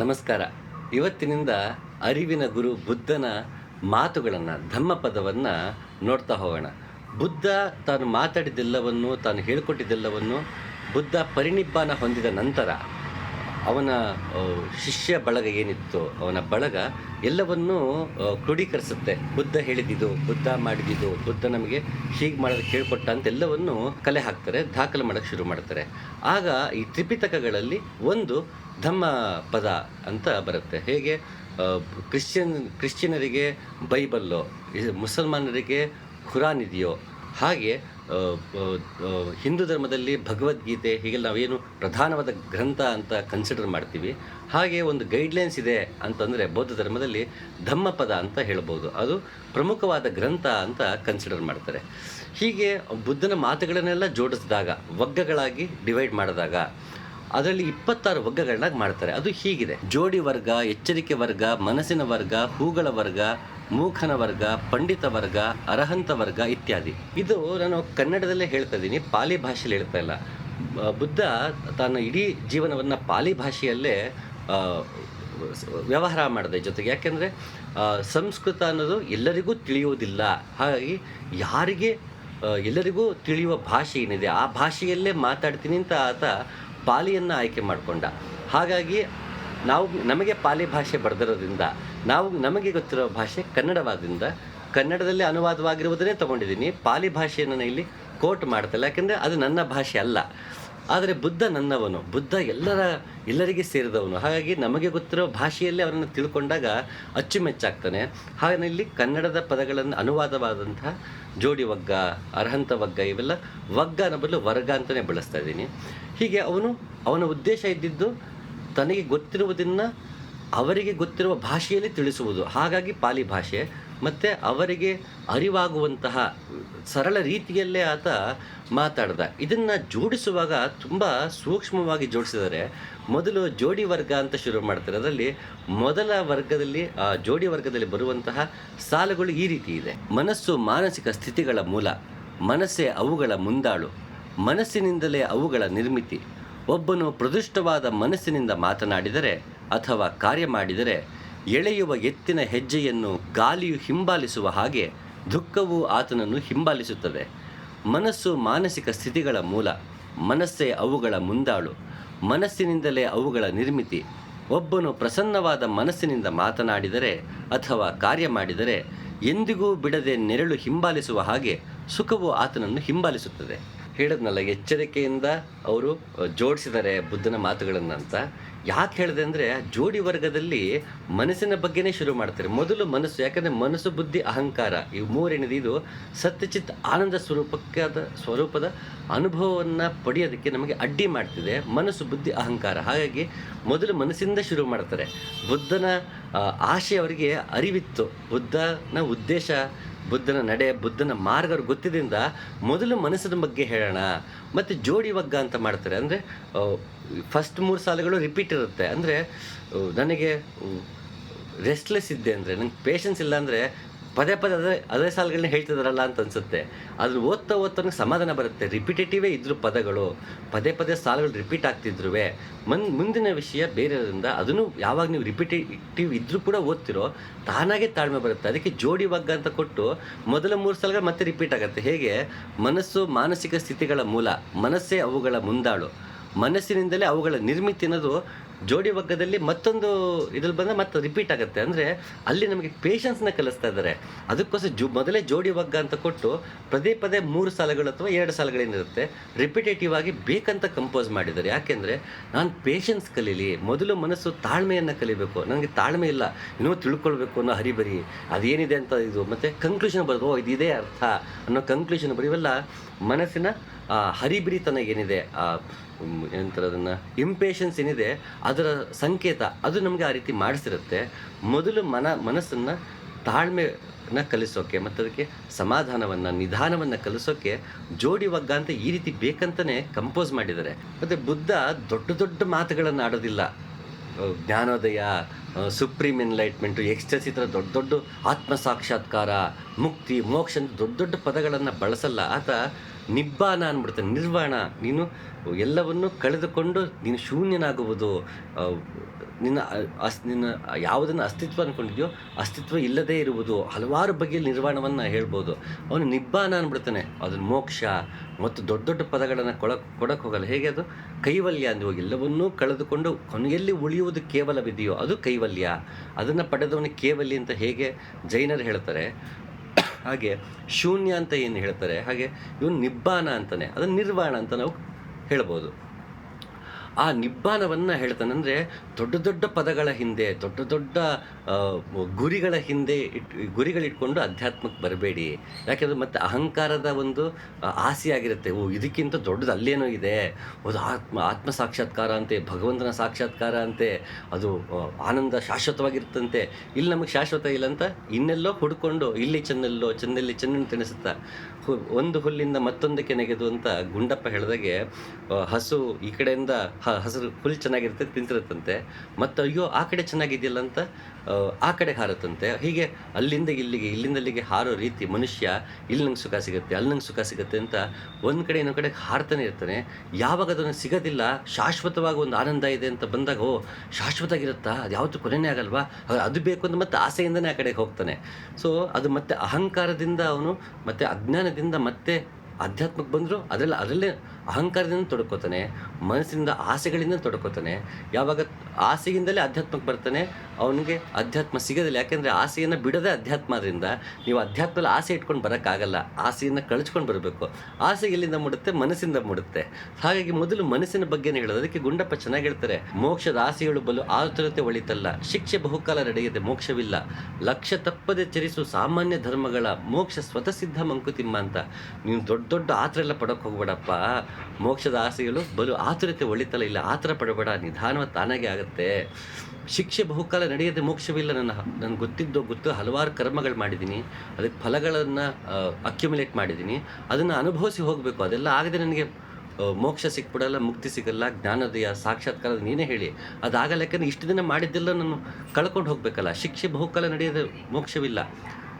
ನಮಸ್ಕಾರ. ಇವತ್ತಿನಿಂದ ಅರಿವಿನ ಗುರು ಬುದ್ಧನ ಮಾತುಗಳನ್ನು ಧಮ್ಮಪದವನ್ನು ನೋಡ್ತಾ ಹೋಗೋಣ. ಬುದ್ಧ ತಾನು ಮಾತಾಡಿದ್ದೆಲ್ಲವನ್ನು, ತಾನು ಹೇಳಿಕೊಟ್ಟಿದ್ದೆಲ್ಲವನ್ನು ಬುದ್ಧ ಪರಿನಿಬ್ಬಾನ ಹೊಂದಿದ ನಂತರ ಅವನ ಶಿಷ್ಯ ಬಳಗ ಏನಿತ್ತು, ಅವನ ಬಳಗ ಎಲ್ಲವನ್ನೂ ಕ್ರೋಢೀಕರಿಸುತ್ತೆ. ಬುದ್ಧ ಹೇಳಿದಿದು, ಬುದ್ಧ ಮಾಡಿದಿದು, ಬುದ್ಧ ನಮಗೆ ಹೀಗೆ ಮಾಡೋದಕ್ಕೆ ಹೇಳ್ಕೊಟ್ಟ ಅಂತ ಎಲ್ಲವನ್ನು ಕಲೆ ಹಾಕ್ತಾರೆ, ದಾಖಲೆ ಮಾಡೋಕ್ಕೆ ಶುರು ಮಾಡ್ತಾರೆ. ಆಗ ಈ ತ್ರಿಪಿತಕಗಳಲ್ಲಿ ಒಂದು ಧಮ್ಮ ಪದ ಅಂತ ಬರುತ್ತೆ. ಹೇಗೆ? ಕ್ರಿಶ್ಚಿಯನ್, ಕ್ರಿಶ್ಚಿಯನರಿಗೆ ಬೈಬಲ್ಲು ಮುಸಲ್ಮಾನರಿಗೆ ಖುರಾನ್ ಇದೆಯೋ ಹಾಗೆ ಹಿಂದೂ ಧರ್ಮದಲ್ಲಿ ಭಗವದ್ಗೀತೆ ಹೀಗೆಲ್ಲ ನಾವೇನು ಪ್ರಧಾನವಾದ ಗ್ರಂಥ ಅಂತ ಕನ್ಸಿಡರ್ ಮಾಡ್ತೀವಿ. ಹಾಗೆ ಒಂದು ಗೈಡ್ಲೈನ್ಸ್ ಇದೆ ಅಂತಂದರೆ ಬೌದ್ಧ ಧರ್ಮದಲ್ಲಿ ಧಮ್ಮಪದ ಅಂತ ಹೇಳ್ಬೋದು. ಅದು ಪ್ರಮುಖವಾದ ಗ್ರಂಥ ಅಂತ ಕನ್ಸಿಡರ್ ಮಾಡ್ತಾರೆ. ಹೀಗೆ ಬುದ್ಧನ ಮಾತುಗಳನ್ನೆಲ್ಲ ಜೋಡಿಸಿದಾಗ ವಗ್ಗಗಳಾಗಿ ಡಿವೈಡ್ ಮಾಡಿದಾಗ ಅದರಲ್ಲಿ ಇಪ್ಪತ್ತಾರು ವರ್ಗಗಳನ್ನಾಗಿ ಮಾಡ್ತಾರೆ. ಅದು ಹೀಗಿದೆ. ಜೋಡಿ ವರ್ಗ, ಎಚ್ಚರಿಕೆ ವರ್ಗ, ಮನಸ್ಸಿನ ವರ್ಗ, ಹೂಗಳ ವರ್ಗ, ಮೂಖನ ವರ್ಗ, ಪಂಡಿತ ವರ್ಗ, ಅರಹಂತ ವರ್ಗ ಇತ್ಯಾದಿ. ಇದು ನಾನು ಕನ್ನಡದಲ್ಲೇ ಹೇಳ್ತಾ ಇದ್ದೀನಿ. ಪಾಲಿ ಭಾಷೆಯಲ್ಲಿ ಹೇಳ್ತಾ ಇಲ್ಲ. ಬುದ್ಧ ತನ್ನ ಇಡೀ ಜೀವನವನ್ನು ಪಾಲಿ ಭಾಷೆಯಲ್ಲೇ ವ್ಯವಹಾರ ಮಾಡಿದೆ ಜೊತೆಗೆ. ಯಾಕೆಂದರೆ ಸಂಸ್ಕೃತ ಅನ್ನೋದು ಎಲ್ಲರಿಗೂ ತಿಳಿಯುವುದಿಲ್ಲ. ಹಾಗಾಗಿ ಯಾರಿಗೆ ಎಲ್ಲರಿಗೂ ತಿಳಿಯುವ ಭಾಷೆ ಏನಿದೆ, ಆ ಭಾಷೆಯಲ್ಲೇ ಮಾತಾಡ್ತೀನಿ ಅಂತ ಆತ ಪಾಲಿಯನ್ನು ಆಯ್ಕೆ ಮಾಡಿಕೊಂಡ. ಹಾಗಾಗಿ ನಾವು, ನಮಗೆ ಪಾಲಿ ಭಾಷೆ ಬರೆದಿರೋದ್ರಿಂದ, ನಾವು ನಮಗೆ ಗೊತ್ತಿರೋ ಭಾಷೆ ಕನ್ನಡವಾದ್ರಿಂದ, ಕನ್ನಡದಲ್ಲಿ ಅನುವಾದವಾಗಿರುವುದನ್ನೇ ತಗೊಂಡಿದ್ದೀನಿ. ಪಾಲಿ ಭಾಷೆಯನ್ನು ನಾನು ಇಲ್ಲಿ ಕೋಟ್ ಮಾಡ್ತಲ್ಲ, ಯಾಕೆಂದರೆ ಅದು ನನ್ನ ಭಾಷೆ ಅಲ್ಲ. ಆದರೆ ಬುದ್ಧ ನನ್ನವನು, ಬುದ್ಧ ಎಲ್ಲರ, ಎಲ್ಲರಿಗೆ ಸೇರಿದವನು. ಹಾಗಾಗಿ ನಮಗೆ ಗೊತ್ತಿರೋ ಭಾಷೆಯಲ್ಲೇ ಅವರನ್ನು ತಿಳ್ಕೊಂಡಾಗ ಅಚ್ಚುಮೆಚ್ಚಾಗ್ತಾನೆ. ಹಾಗೆ ಇಲ್ಲಿ ಕನ್ನಡದ ಪದಗಳನ್ನು ಅನುವಾದವಾದಂತಹ ಜೋಡಿ ವಗ್ಗ, ಅರ್ಹಂತ ವಗ್ಗ ಇವೆಲ್ಲ ಅನ್ನೋ ಬದಲು ವರ್ಗ ಅಂತಲೇ ಬಳಸ್ತಾ ಇದ್ದೀನಿ. ಹೀಗೆ ಅವನು ಅವನ ಉದ್ದೇಶ ಇದ್ದಿದ್ದು ತನಗೆ ಗೊತ್ತಿರುವುದನ್ನು ಅವರಿಗೆ ಗೊತ್ತಿರುವ ಭಾಷೆಯಲ್ಲಿ ತಿಳಿಸುವುದು. ಹಾಗಾಗಿ ಪಾಲಿ ಭಾಷೆ. ಮತ್ತು ಅವರಿಗೆ ಅರಿವಾಗುವಂತಹ ಸರಳ ರೀತಿಯಲ್ಲೇ ಆತ ಮಾತಾಡ್ದ. ಇದನ್ನು ಜೋಡಿಸುವಾಗ ತುಂಬ ಸೂಕ್ಷ್ಮವಾಗಿ ಜೋಡಿಸಿದರೆ ಮೊದಲು ಜೋಡಿ ವರ್ಗ ಅಂತ ಶುರು ಮಾಡ್ತಾರೆ. ಅದರಲ್ಲಿ ಮೊದಲ ವರ್ಗದಲ್ಲಿ, ಆ, ಜೋಡಿ ವರ್ಗದಲ್ಲಿ ಬರುವಂತಹ ಸಾಲುಗಳು ಈ ರೀತಿ ಇದೆ. ಮನಸ್ಸು ಮಾನಸಿಕ ಸ್ಥಿತಿಗಳ ಮೂಲ. ಮನಸ್ಸೇ ಅವುಗಳ ಮುಂದಾಳು. ಮನಸ್ಸಿನಿಂದಲೇ ಅವುಗಳ ನಿರ್ಮಿತಿ. ಒಬ್ಬನು ಪ್ರದುಷ್ಟವಾದ ಮನಸ್ಸಿನಿಂದ ಮಾತನಾಡಿದರೆ ಅಥವಾ ಕಾರ್ಯ ಮಾಡಿದರೆ ಎಳೆಯುವ ಎತ್ತಿನ ಹೆಜ್ಜೆಯನ್ನು ಗಾಲಿಯು ಹಿಂಬಾಲಿಸುವ ಹಾಗೆ ದುಃಖವು ಆತನನ್ನು ಹಿಂಬಾಲಿಸುತ್ತದೆ. ಮನಸ್ಸು ಮಾನಸಿಕ ಸ್ಥಿತಿಗಳ ಮೂಲ, ಮನಸ್ಸೇ ಅವುಗಳ ಮುಂದಾಳು, ಮನಸ್ಸಿನಿಂದಲೇ ಅವುಗಳ ನಿರ್ಮಿತಿ. ಒಬ್ಬನು ಪ್ರಸನ್ನವಾದ ಮನಸ್ಸಿನಿಂದ ಮಾತನಾಡಿದರೆ ಅಥವಾ ಕಾರ್ಯ ಮಾಡಿದರೆ ಎಂದಿಗೂ ಬಿಡದೆ ನೆರಳು ಹಿಂಬಾಲಿಸುವ ಹಾಗೆ ಸುಖವು ಆತನನ್ನು ಹಿಂಬಾಲಿಸುತ್ತದೆ. ಹೇಳಿದ್ನಲ್ಲ, ಎಚ್ಚರಿಕೆಯಿಂದ ಅವರು ಜೋಡಿಸಿದ್ದಾರೆ ಬುದ್ಧನ ಮಾತುಗಳನ್ನು ಅಂತ. ಯಾಕೆ ಹೇಳಿದೆ ಅಂದರೆ, ಜೋಡಿ ವರ್ಗದಲ್ಲಿ ಮನಸ್ಸಿನ ಬಗ್ಗೆನೇ ಶುರು ಮಾಡ್ತಾರೆ. ಮೊದಲು ಮನಸ್ಸು, ಯಾಕಂದರೆ ಮನಸ್ಸು, ಬುದ್ಧಿ, ಅಹಂಕಾರ, ಇವು ಮೂರೇನಿದೆ, ಇದು ಸತ್ಯಚಿತ್ ಆನಂದ ಸ್ವರೂಪಕ್ಕಾದ, ಸ್ವರೂಪದ ಅನುಭವವನ್ನು ಪಡೆಯೋದಕ್ಕೆ ನಮಗೆ ಅಡ್ಡಿ ಮಾಡ್ತಿದೆ. ಮನಸ್ಸು, ಬುದ್ಧಿ, ಅಹಂಕಾರ. ಹಾಗಾಗಿ ಮೊದಲು ಮನಸ್ಸಿಂದ ಶುರು ಮಾಡ್ತಾರೆ. ಬುದ್ಧನ ಆಶೆ ಅವರಿಗೆ ಅರಿವಿತ್ತು. ಬುದ್ಧನ ಉದ್ದೇಶ ಬುದ್ಧನ ನಡೆ, ಬುದ್ಧನ ಮಾರ್ಗ ಅವ್ರಿಗೆ ಗೊತ್ತಿದ್ದರಿಂದ ಮೊದಲು ಮನಸ್ಸಿನ ಬಗ್ಗೆ ಹೇಳೋಣ. ಮತ್ತು ಜೋಡಿ ವಗ್ಗ ಅಂತ ಮಾಡ್ತಾರೆ. ಅಂದರೆ ಫಸ್ಟ್ ಮೂರು ಸಾಲುಗಳು ರಿಪೀಟ್ ಇರುತ್ತೆ. ಅಂದರೆ ನನಗೆ ರೆಸ್ಟ್ಲೆಸ್ ಇದ್ದೆ ಅಂದರೆ, ನಂಗೆ ಪೇಷನ್ಸ್ ಇಲ್ಲ ಅಂದರೆ ಪದೇ ಪದೇ ಅದೇ ಅದೇ ಸಾಲುಗಳನ್ನ ಹೇಳ್ತಿದಾರಲ್ಲ ಅಂತ ಅನಿಸುತ್ತೆ. ಅದ್ರ ಓದ್ತಾ ಓದ್ತಾ ಸಮಾಧಾನ ಬರುತ್ತೆ. ರಿಪಿಟೇಟಿವೇ ಇದ್ರು ಪದಗಳು. ಪದೇ ಪದೇ ಸಾಲುಗಳು ರಿಪೀಟ್ ಆಗ್ತಿದ್ರು ಮನ್, ಮುಂದಿನ ವಿಷಯ ಬೇರೆಯವರಿಂದ ಅದನ್ನು ಯಾವಾಗ ನೀವು ರಿಪಿಟೇಟಿವ್ ಇದ್ರೂ ಕೂಡ ಓದ್ತಿರೋ, ತಾನಾಗೆ ತಾಳ್ಮೆ ಬರುತ್ತೆ. ಅದಕ್ಕೆ ಜೋಡಿ ಬಗ್ಗ ಅಂತ ಕೊಟ್ಟು ಮೊದಲ ಮೂರು ಸಾಲುಗಳು ಮತ್ತೆ ರಿಪೀಟ್ ಆಗುತ್ತೆ. ಹೇಗೆ? ಮನಸ್ಸು ಮಾನಸಿಕ ಸ್ಥಿತಿಗಳ ಮೂಲ. ಮನಸ್ಸೇ ಅವುಗಳ ಮುಂದಾಳು. ಮನಸ್ಸಿನಿಂದಲೇ ಅವುಗಳ ನಿರ್ಮಿತಿ ಅನ್ನೋದು ಜೋಡಿ ವಗ್ಗದಲ್ಲಿ ಮತ್ತೊಂದು ಇದ್ರಲ್ಲಿ ಬಂದರೆ ಮತ್ತೆ ರಿಪೀಟ್ ಆಗುತ್ತೆ. ಅಂದರೆ ಅಲ್ಲಿ ನಮಗೆ ಪೇಷನ್ಸ್ನ ಕಲಿಸ್ತಾ ಇದ್ದಾರೆ. ಅದಕ್ಕೋಸ್ಕರ ಜೋ, ಮೊದಲೇ ಜೋಡಿ ವಗ್ಗ ಅಂತ ಕೊಟ್ಟು ಪದೇ ಪದೇ ಮೂರು ಸಾಲಗಳು ಅಥವಾ ಎರಡು ಸಾಲುಗಳೇನಿರುತ್ತೆ ರಿಪಿಟೇಟಿವ್ ಆಗಿ ಬೇಕಂತ ಕಂಪೋಸ್ ಮಾಡಿದ್ದಾರೆ. ಯಾಕೆಂದರೆ ನಾನು ಪೇಷನ್ಸ್ ಕಲೀಲಿ, ಮೊದಲು ಮನಸ್ಸು ತಾಳ್ಮೆಯನ್ನು ಕಲಿಬೇಕು. ನನಗೆ ತಾಳ್ಮೆ ಇಲ್ಲ, ಇನ್ನೂ ತಿಳ್ಕೊಳ್ಬೇಕು ಅನ್ನೋ ಹರಿಬರಿ. ಅದೇನಿದೆ ಅಂತ ಇದು, ಮತ್ತು ಕಂಕ್ಲೂಷನ್ ಬರೋದು, ಓ ಇದೇ ಅರ್ಥ ಅನ್ನೋ ಕಂಕ್ಲೂಷನ್ ಬರೀ ಇವೆಲ್ಲ ಮನಸ್ಸಿನ ಹರಿಬಿರಿತನ ಏನಿದೆ ಏನಂತಾರೆ ಅದನ್ನು ಇಂಪೇಷನ್ಸ್ ಏನಿದೆ, ಅದರ ಸಂಕೇತ, ಅದು ನಮಗೆ ಆ ರೀತಿ ಮಾಡಿಸಿರುತ್ತೆ. ಮೊದಲು ಮನ, ಮನಸ್ಸನ್ನು ತಾಳ್ಮೆನ ಕಲಿಸೋಕೆ, ಮತ್ತು ಅದಕ್ಕೆ ಸಮಾಧಾನವನ್ನು, ನಿಧಾನವನ್ನು ಕಲಿಸೋಕೆ ಜೋಡಿ ಒಗ್ಗ ಅಂತ ಈ ರೀತಿ ಬೇಕಂತಲೇ ಕಂಪೋಸ್ ಮಾಡಿದ್ದಾರೆ. ಮತ್ತು ಬುದ್ಧ ದೊಡ್ಡ ದೊಡ್ಡ ಮಾತುಗಳನ್ನು ಆಡೋದಿಲ್ಲ. ಜ್ಞಾನೋದಯ ಸುಪ್ರೀಂ ಎನ್ಲೈಟ್ಮೆಂಟು ಎಕ್ಸ್ಟ್ರೆಸ್ ಈ ಥರ ದೊಡ್ಡ ದೊಡ್ಡ ಆತ್ಮ ಸಾಕ್ಷಾತ್ಕಾರ ಮುಕ್ತಿ, ಮೋಕ್ಷ ದೊಡ್ಡ ದೊಡ್ಡ ಪದಗಳನ್ನು ಬಳಸಲ್ಲ. ಆತ ನಿಬ್ಬಾನ ಅಂದ್ಬಿಡ್ತಾನೆ, ನಿರ್ವಾಣ. ನೀನು ಎಲ್ಲವನ್ನು ಕಳೆದುಕೊಂಡು ನೀನು ಶೂನ್ಯನಾಗುವುದು ನಿನ್ನ ಅಸ್, ನಿನ್ನ ಯಾವುದನ್ನು ಅಸ್ತಿತ್ವ ಅಂದ್ಕೊಂಡಿದ್ಯೋ ಅಸ್ತಿತ್ವ ಇಲ್ಲದೇ ಇರುವುದು, ಹಲವಾರು ಬಗೆಯ ನಿರ್ವಾಣವನ್ನು ಹೇಳ್ಬೋದು. ಅವನು ನಿಬ್ಬಾನ ಅಂದ್ಬಿಡ್ತಾನೆ, ಅದನ್ನು ಮೋಕ್ಷ ಮತ್ತು ದೊಡ್ಡ ದೊಡ್ಡ ಪದಗಳನ್ನು ಕೊಡಕ್ಕೆ ಕೊಡಕ್ಕೆ ಹೋಗಲ್ಲ. ಹೇಗೆ ಅದು? ಕೈವಲ್ಯ ಅಂದು ಎಲ್ಲವನ್ನೂ ಕಳೆದುಕೊಂಡು ಕೊನೆಯಲ್ಲಿ ಉಳಿಯುವುದು ಕೇವಲವಿದೆಯೋ ಅದು ಕೈವಲ್ಯ. ಅದನ್ನು ಪಡೆದವನು ಕೇವಲ್ಯ ಅಂತ ಹೇಗೆ ಜೈನರು ಹೇಳ್ತಾರೆ? ಹಾಗೆ ಶೂನ್ಯ ಅಂತ ಏನು ಹೇಳ್ತಾರೆ? ಹಾಗೆ ಇವನು ನಿಬ್ಬಾನ ಅಂತಾನೆ ಅದನ್ನು ನಿರ್ವಾಣ ಅಂತ ನಾವು ಹೇಳ್ಬೋದು. ಆ ನಿಬ್ಬಾನವನ್ನು ಹೇಳ್ತಾನೆ ಅಂದರೆ ದೊಡ್ಡ ದೊಡ್ಡ ಪದಗಳ ಹಿಂದೆ, ದೊಡ್ಡ ದೊಡ್ಡ ಗುರಿಗಳ ಹಿಂದೆ ಇಟ್, ಗುರಿಗಳಿಟ್ಕೊಂಡು ಅಧ್ಯಾತ್ಮಕ್ಕೆ ಬರಬೇಡಿ. ಯಾಕೆಂದ್ರೆ ಮತ್ತೆ ಅಹಂಕಾರದ ಒಂದು ಆಸೆಯಾಗಿರುತ್ತೆ ಓ, ಇದಕ್ಕಿಂತ ದೊಡ್ಡದು ಅಲ್ಲೇನೋ ಇದೆ. ಅದು ಆತ್ಮ ಆತ್ಮ ಸಾಕ್ಷಾತ್ಕಾರ ಅಂತೆ, ಭಗವಂತನ ಸಾಕ್ಷಾತ್ಕಾರ ಅಂತೆ, ಅದು ಆನಂದ ಶಾಶ್ವತವಾಗಿರುತ್ತಂತೆ. ಇಲ್ಲಿ ನಮಗೆ ಶಾಶ್ವತ ಇಲ್ಲ ಅಂತ ಇನ್ನೆಲ್ಲೋ ಹುಡ್ಕೊಂಡು ಇಲ್ಲಿ ಚೆನ್ನಲ್ಲೋ, ಚೆನ್ನಲ್ಲಿ ಚೆನ್ನನ್ನು ತಿಣಿಸುತ್ತಾ ಒಂದು ಹುಲ್ಲಿಂದ ಮತ್ತೊಂದಕ್ಕೆ ನೆಗೆದು ಅಂತ ಗುಂಡಪ್ಪ ಹೇಳಿದಾಗೆ ಹಸು ಈ ಕಡೆಯಿಂದ ಹಸಿರು ಹುಲ್ಲು ಚೆನ್ನಾಗಿರುತ್ತೆ ತಿಂತಿರುತ್ತಂತೆ. ಮತ್ತು ಅಯ್ಯೋ ಆ ಕಡೆ ಚೆನ್ನಾಗಿದೆಯಲ್ಲ ಅಂತ ಆ, ಕಡೆ ಹಾರುತ್ತಂತೆ. ಹೀಗೆ ಅಲ್ಲಿಂದ ಇಲ್ಲಿಗೆ ಇಲ್ಲಿಂದ ಅಲ್ಲಿಗೆ ಹಾರೋ ರೀತಿ ಮನುಷ್ಯ ಇಲ್ಲಿ ನಂಗೆ ಸುಖ ಸಿಗುತ್ತೆ ಅಲ್ಲಿ ನಂಗೆ ಸುಖ ಸಿಗುತ್ತೆ ಅಂತ ಒಂದು ಕಡೆ ಇನ್ನೊಂದು ಕಡೆ ಹಾರ್ತಾನೆ ಇರ್ತಾನೆ. ಯಾವಾಗ ಅದನ್ನು ಸಿಗೋದಿಲ್ಲ ಶಾಶ್ವತವಾಗಿ ಒಂದು ಆನಂದ ಇದೆ ಅಂತ ಬಂದಾಗ ಓ ಶಾಶ್ವತ ಆಗಿರುತ್ತಾ ಅದು ಯಾವತ್ತೂ ಕೊನೆಯೇ ಆಗಲ್ವಾ? ಅದು ಬೇಕು ಅಂತ ಮತ್ತೆ ಆಸೆಯಿಂದನೇ ಆ ಕಡೆಗೆ ಹೋಗ್ತಾನೆ. ಸೊ ಅದು ಮತ್ತೆ ಅಹಂಕಾರದಿಂದ ಅವನು ಮತ್ತೆ ಅಜ್ಞಾನದಿಂದ ಮತ್ತೆ ಆಧ್ಯಾತ್ಮಕ್ಕೆ ಬಂದರೂ ಅದರಲ್ಲಿ ಅದರಲ್ಲೇ ಅಹಂಕಾರದಿಂದ ತೊಡ್ಕೋತಾನೆ, ಮನಸ್ಸಿನಿಂದ ಆಸೆಗಳಿಂದ ತೊಡ್ಕೋತಾನೆ, ಯಾವಾಗ ಆಸೆಯಿಂದಲೇ ಅಧ್ಯಾತ್ಮಕ್ಕೆ ಬರ್ತಾನೆ, ಅವನಿಗೆ ಅಧ್ಯಾತ್ಮ ಸಿಗೋದಿಲ್ಲ. ಯಾಕೆಂದರೆ ಆಸೆಯನ್ನು ಬಿಡದೆ ಅಧ್ಯಾತ್ಮ ಅದರಿಂದ ನೀವು ಅಧ್ಯಾತ್ಮದಲ್ಲಿ ಆಸೆ ಇಟ್ಕೊಂಡು ಬರೋಕ್ಕಾಗಲ್ಲ. ಆಸೆಯನ್ನು ಕಳಿಸ್ಕೊಂಡು ಬರಬೇಕು. ಆಸೆ ಎಲ್ಲಿಂದ ಮೂಡುತ್ತೆ? ಮನಸ್ಸಿಂದ ಮೂಡುತ್ತೆ. ಹಾಗಾಗಿ ಮೊದಲು ಮನಸ್ಸಿನ ಬಗ್ಗೆನೇ ಹೇಳೋದು. ಅದಕ್ಕೆ ಗುಂಡಪ್ಪ ಚೆನ್ನಾಗಿ ಹೇಳ್ತಾರೆ, ಮೋಕ್ಷದ ಆಸೆಗಳು ಬಲು ಆತುರತೆ ಒಳಿತಲ್ಲ. ಶಿಕ್ಷೆ ಬಹುಕಾಲ ನಡೆಯದೆ ಮೋಕ್ಷವಿಲ್ಲ. ಲಕ್ಷ್ಯ ತಪ್ಪದೆ ಚರಿಸು ಸಾಮಾನ್ಯ ಧರ್ಮಗಳ ಮೋಕ್ಷ ಸ್ವತಃ ಸಿದ್ಧ ಮಂಕುತಿಮ್ಮ ಅಂತ. ನೀವು ದೊಡ್ಡ ದೊಡ್ಡ ಆತರ ಎಲ್ಲ ಪಡೋಕೆ ಹೋಗ್ಬೇಡಪ್ಪ. ಮೋಕ್ಷದ ಆಸೆಗಳು ಬಲು ಆತುರತೆ ಒಳಿತಲ್ಲ ಇಲ್ಲ ಆತರ ಪಡಬೇಡ ನಿಧಾನವ ತಾನಾಗೆ ಆಗುತ್ತೆ. ಶಿಕ್ಷೆ ಬಹುಕಾಲ ನಡೆಯದೆ ಮೋಕ್ಷವಿಲ್ಲ, ನನ್ನ ನನಗೆ ಗೊತ್ತಿದ್ದೋ, ಗೊತ್ತು ಹಲವಾರು ಕರ್ಮಗಳು ಮಾಡಿದ್ದೀನಿ. ಅದಕ್ಕೆ ಫಲಗಳನ್ನು ಅಕ್ಯುಮುಲೇಟ್ ಮಾಡಿದ್ದೀನಿ. ಅದನ್ನು ಅನುಭವಿಸಿ ಹೋಗಬೇಕು. ಅದೆಲ್ಲ ಆಗದೆ ನನಗೆ ಮೋಕ್ಷ ಸಿಕ್ಬಿಡಲ್ಲ, ಮುಕ್ತಿ ಸಿಗಲ್ಲ, ಜ್ಞಾನೋದಯ, ಸಾಕ್ಷಾತ್ಕಾರ ನೀನೇ ಹೇಳಿ. ಅದಾಗಲ್ಲ ಯಾಕಂದ್ರೆ ಇಷ್ಟು ದಿನ ಮಾಡಿದ್ದೆಲ್ಲ ನಾನು ಕಳ್ಕೊಂಡು ಹೋಗಬೇಕಲ್ಲ. ಶಿಕ್ಷೆ ಬಹುಕಾಲ ನಡೆಯದೆ ಮೋಕ್ಷವಿಲ್ಲ.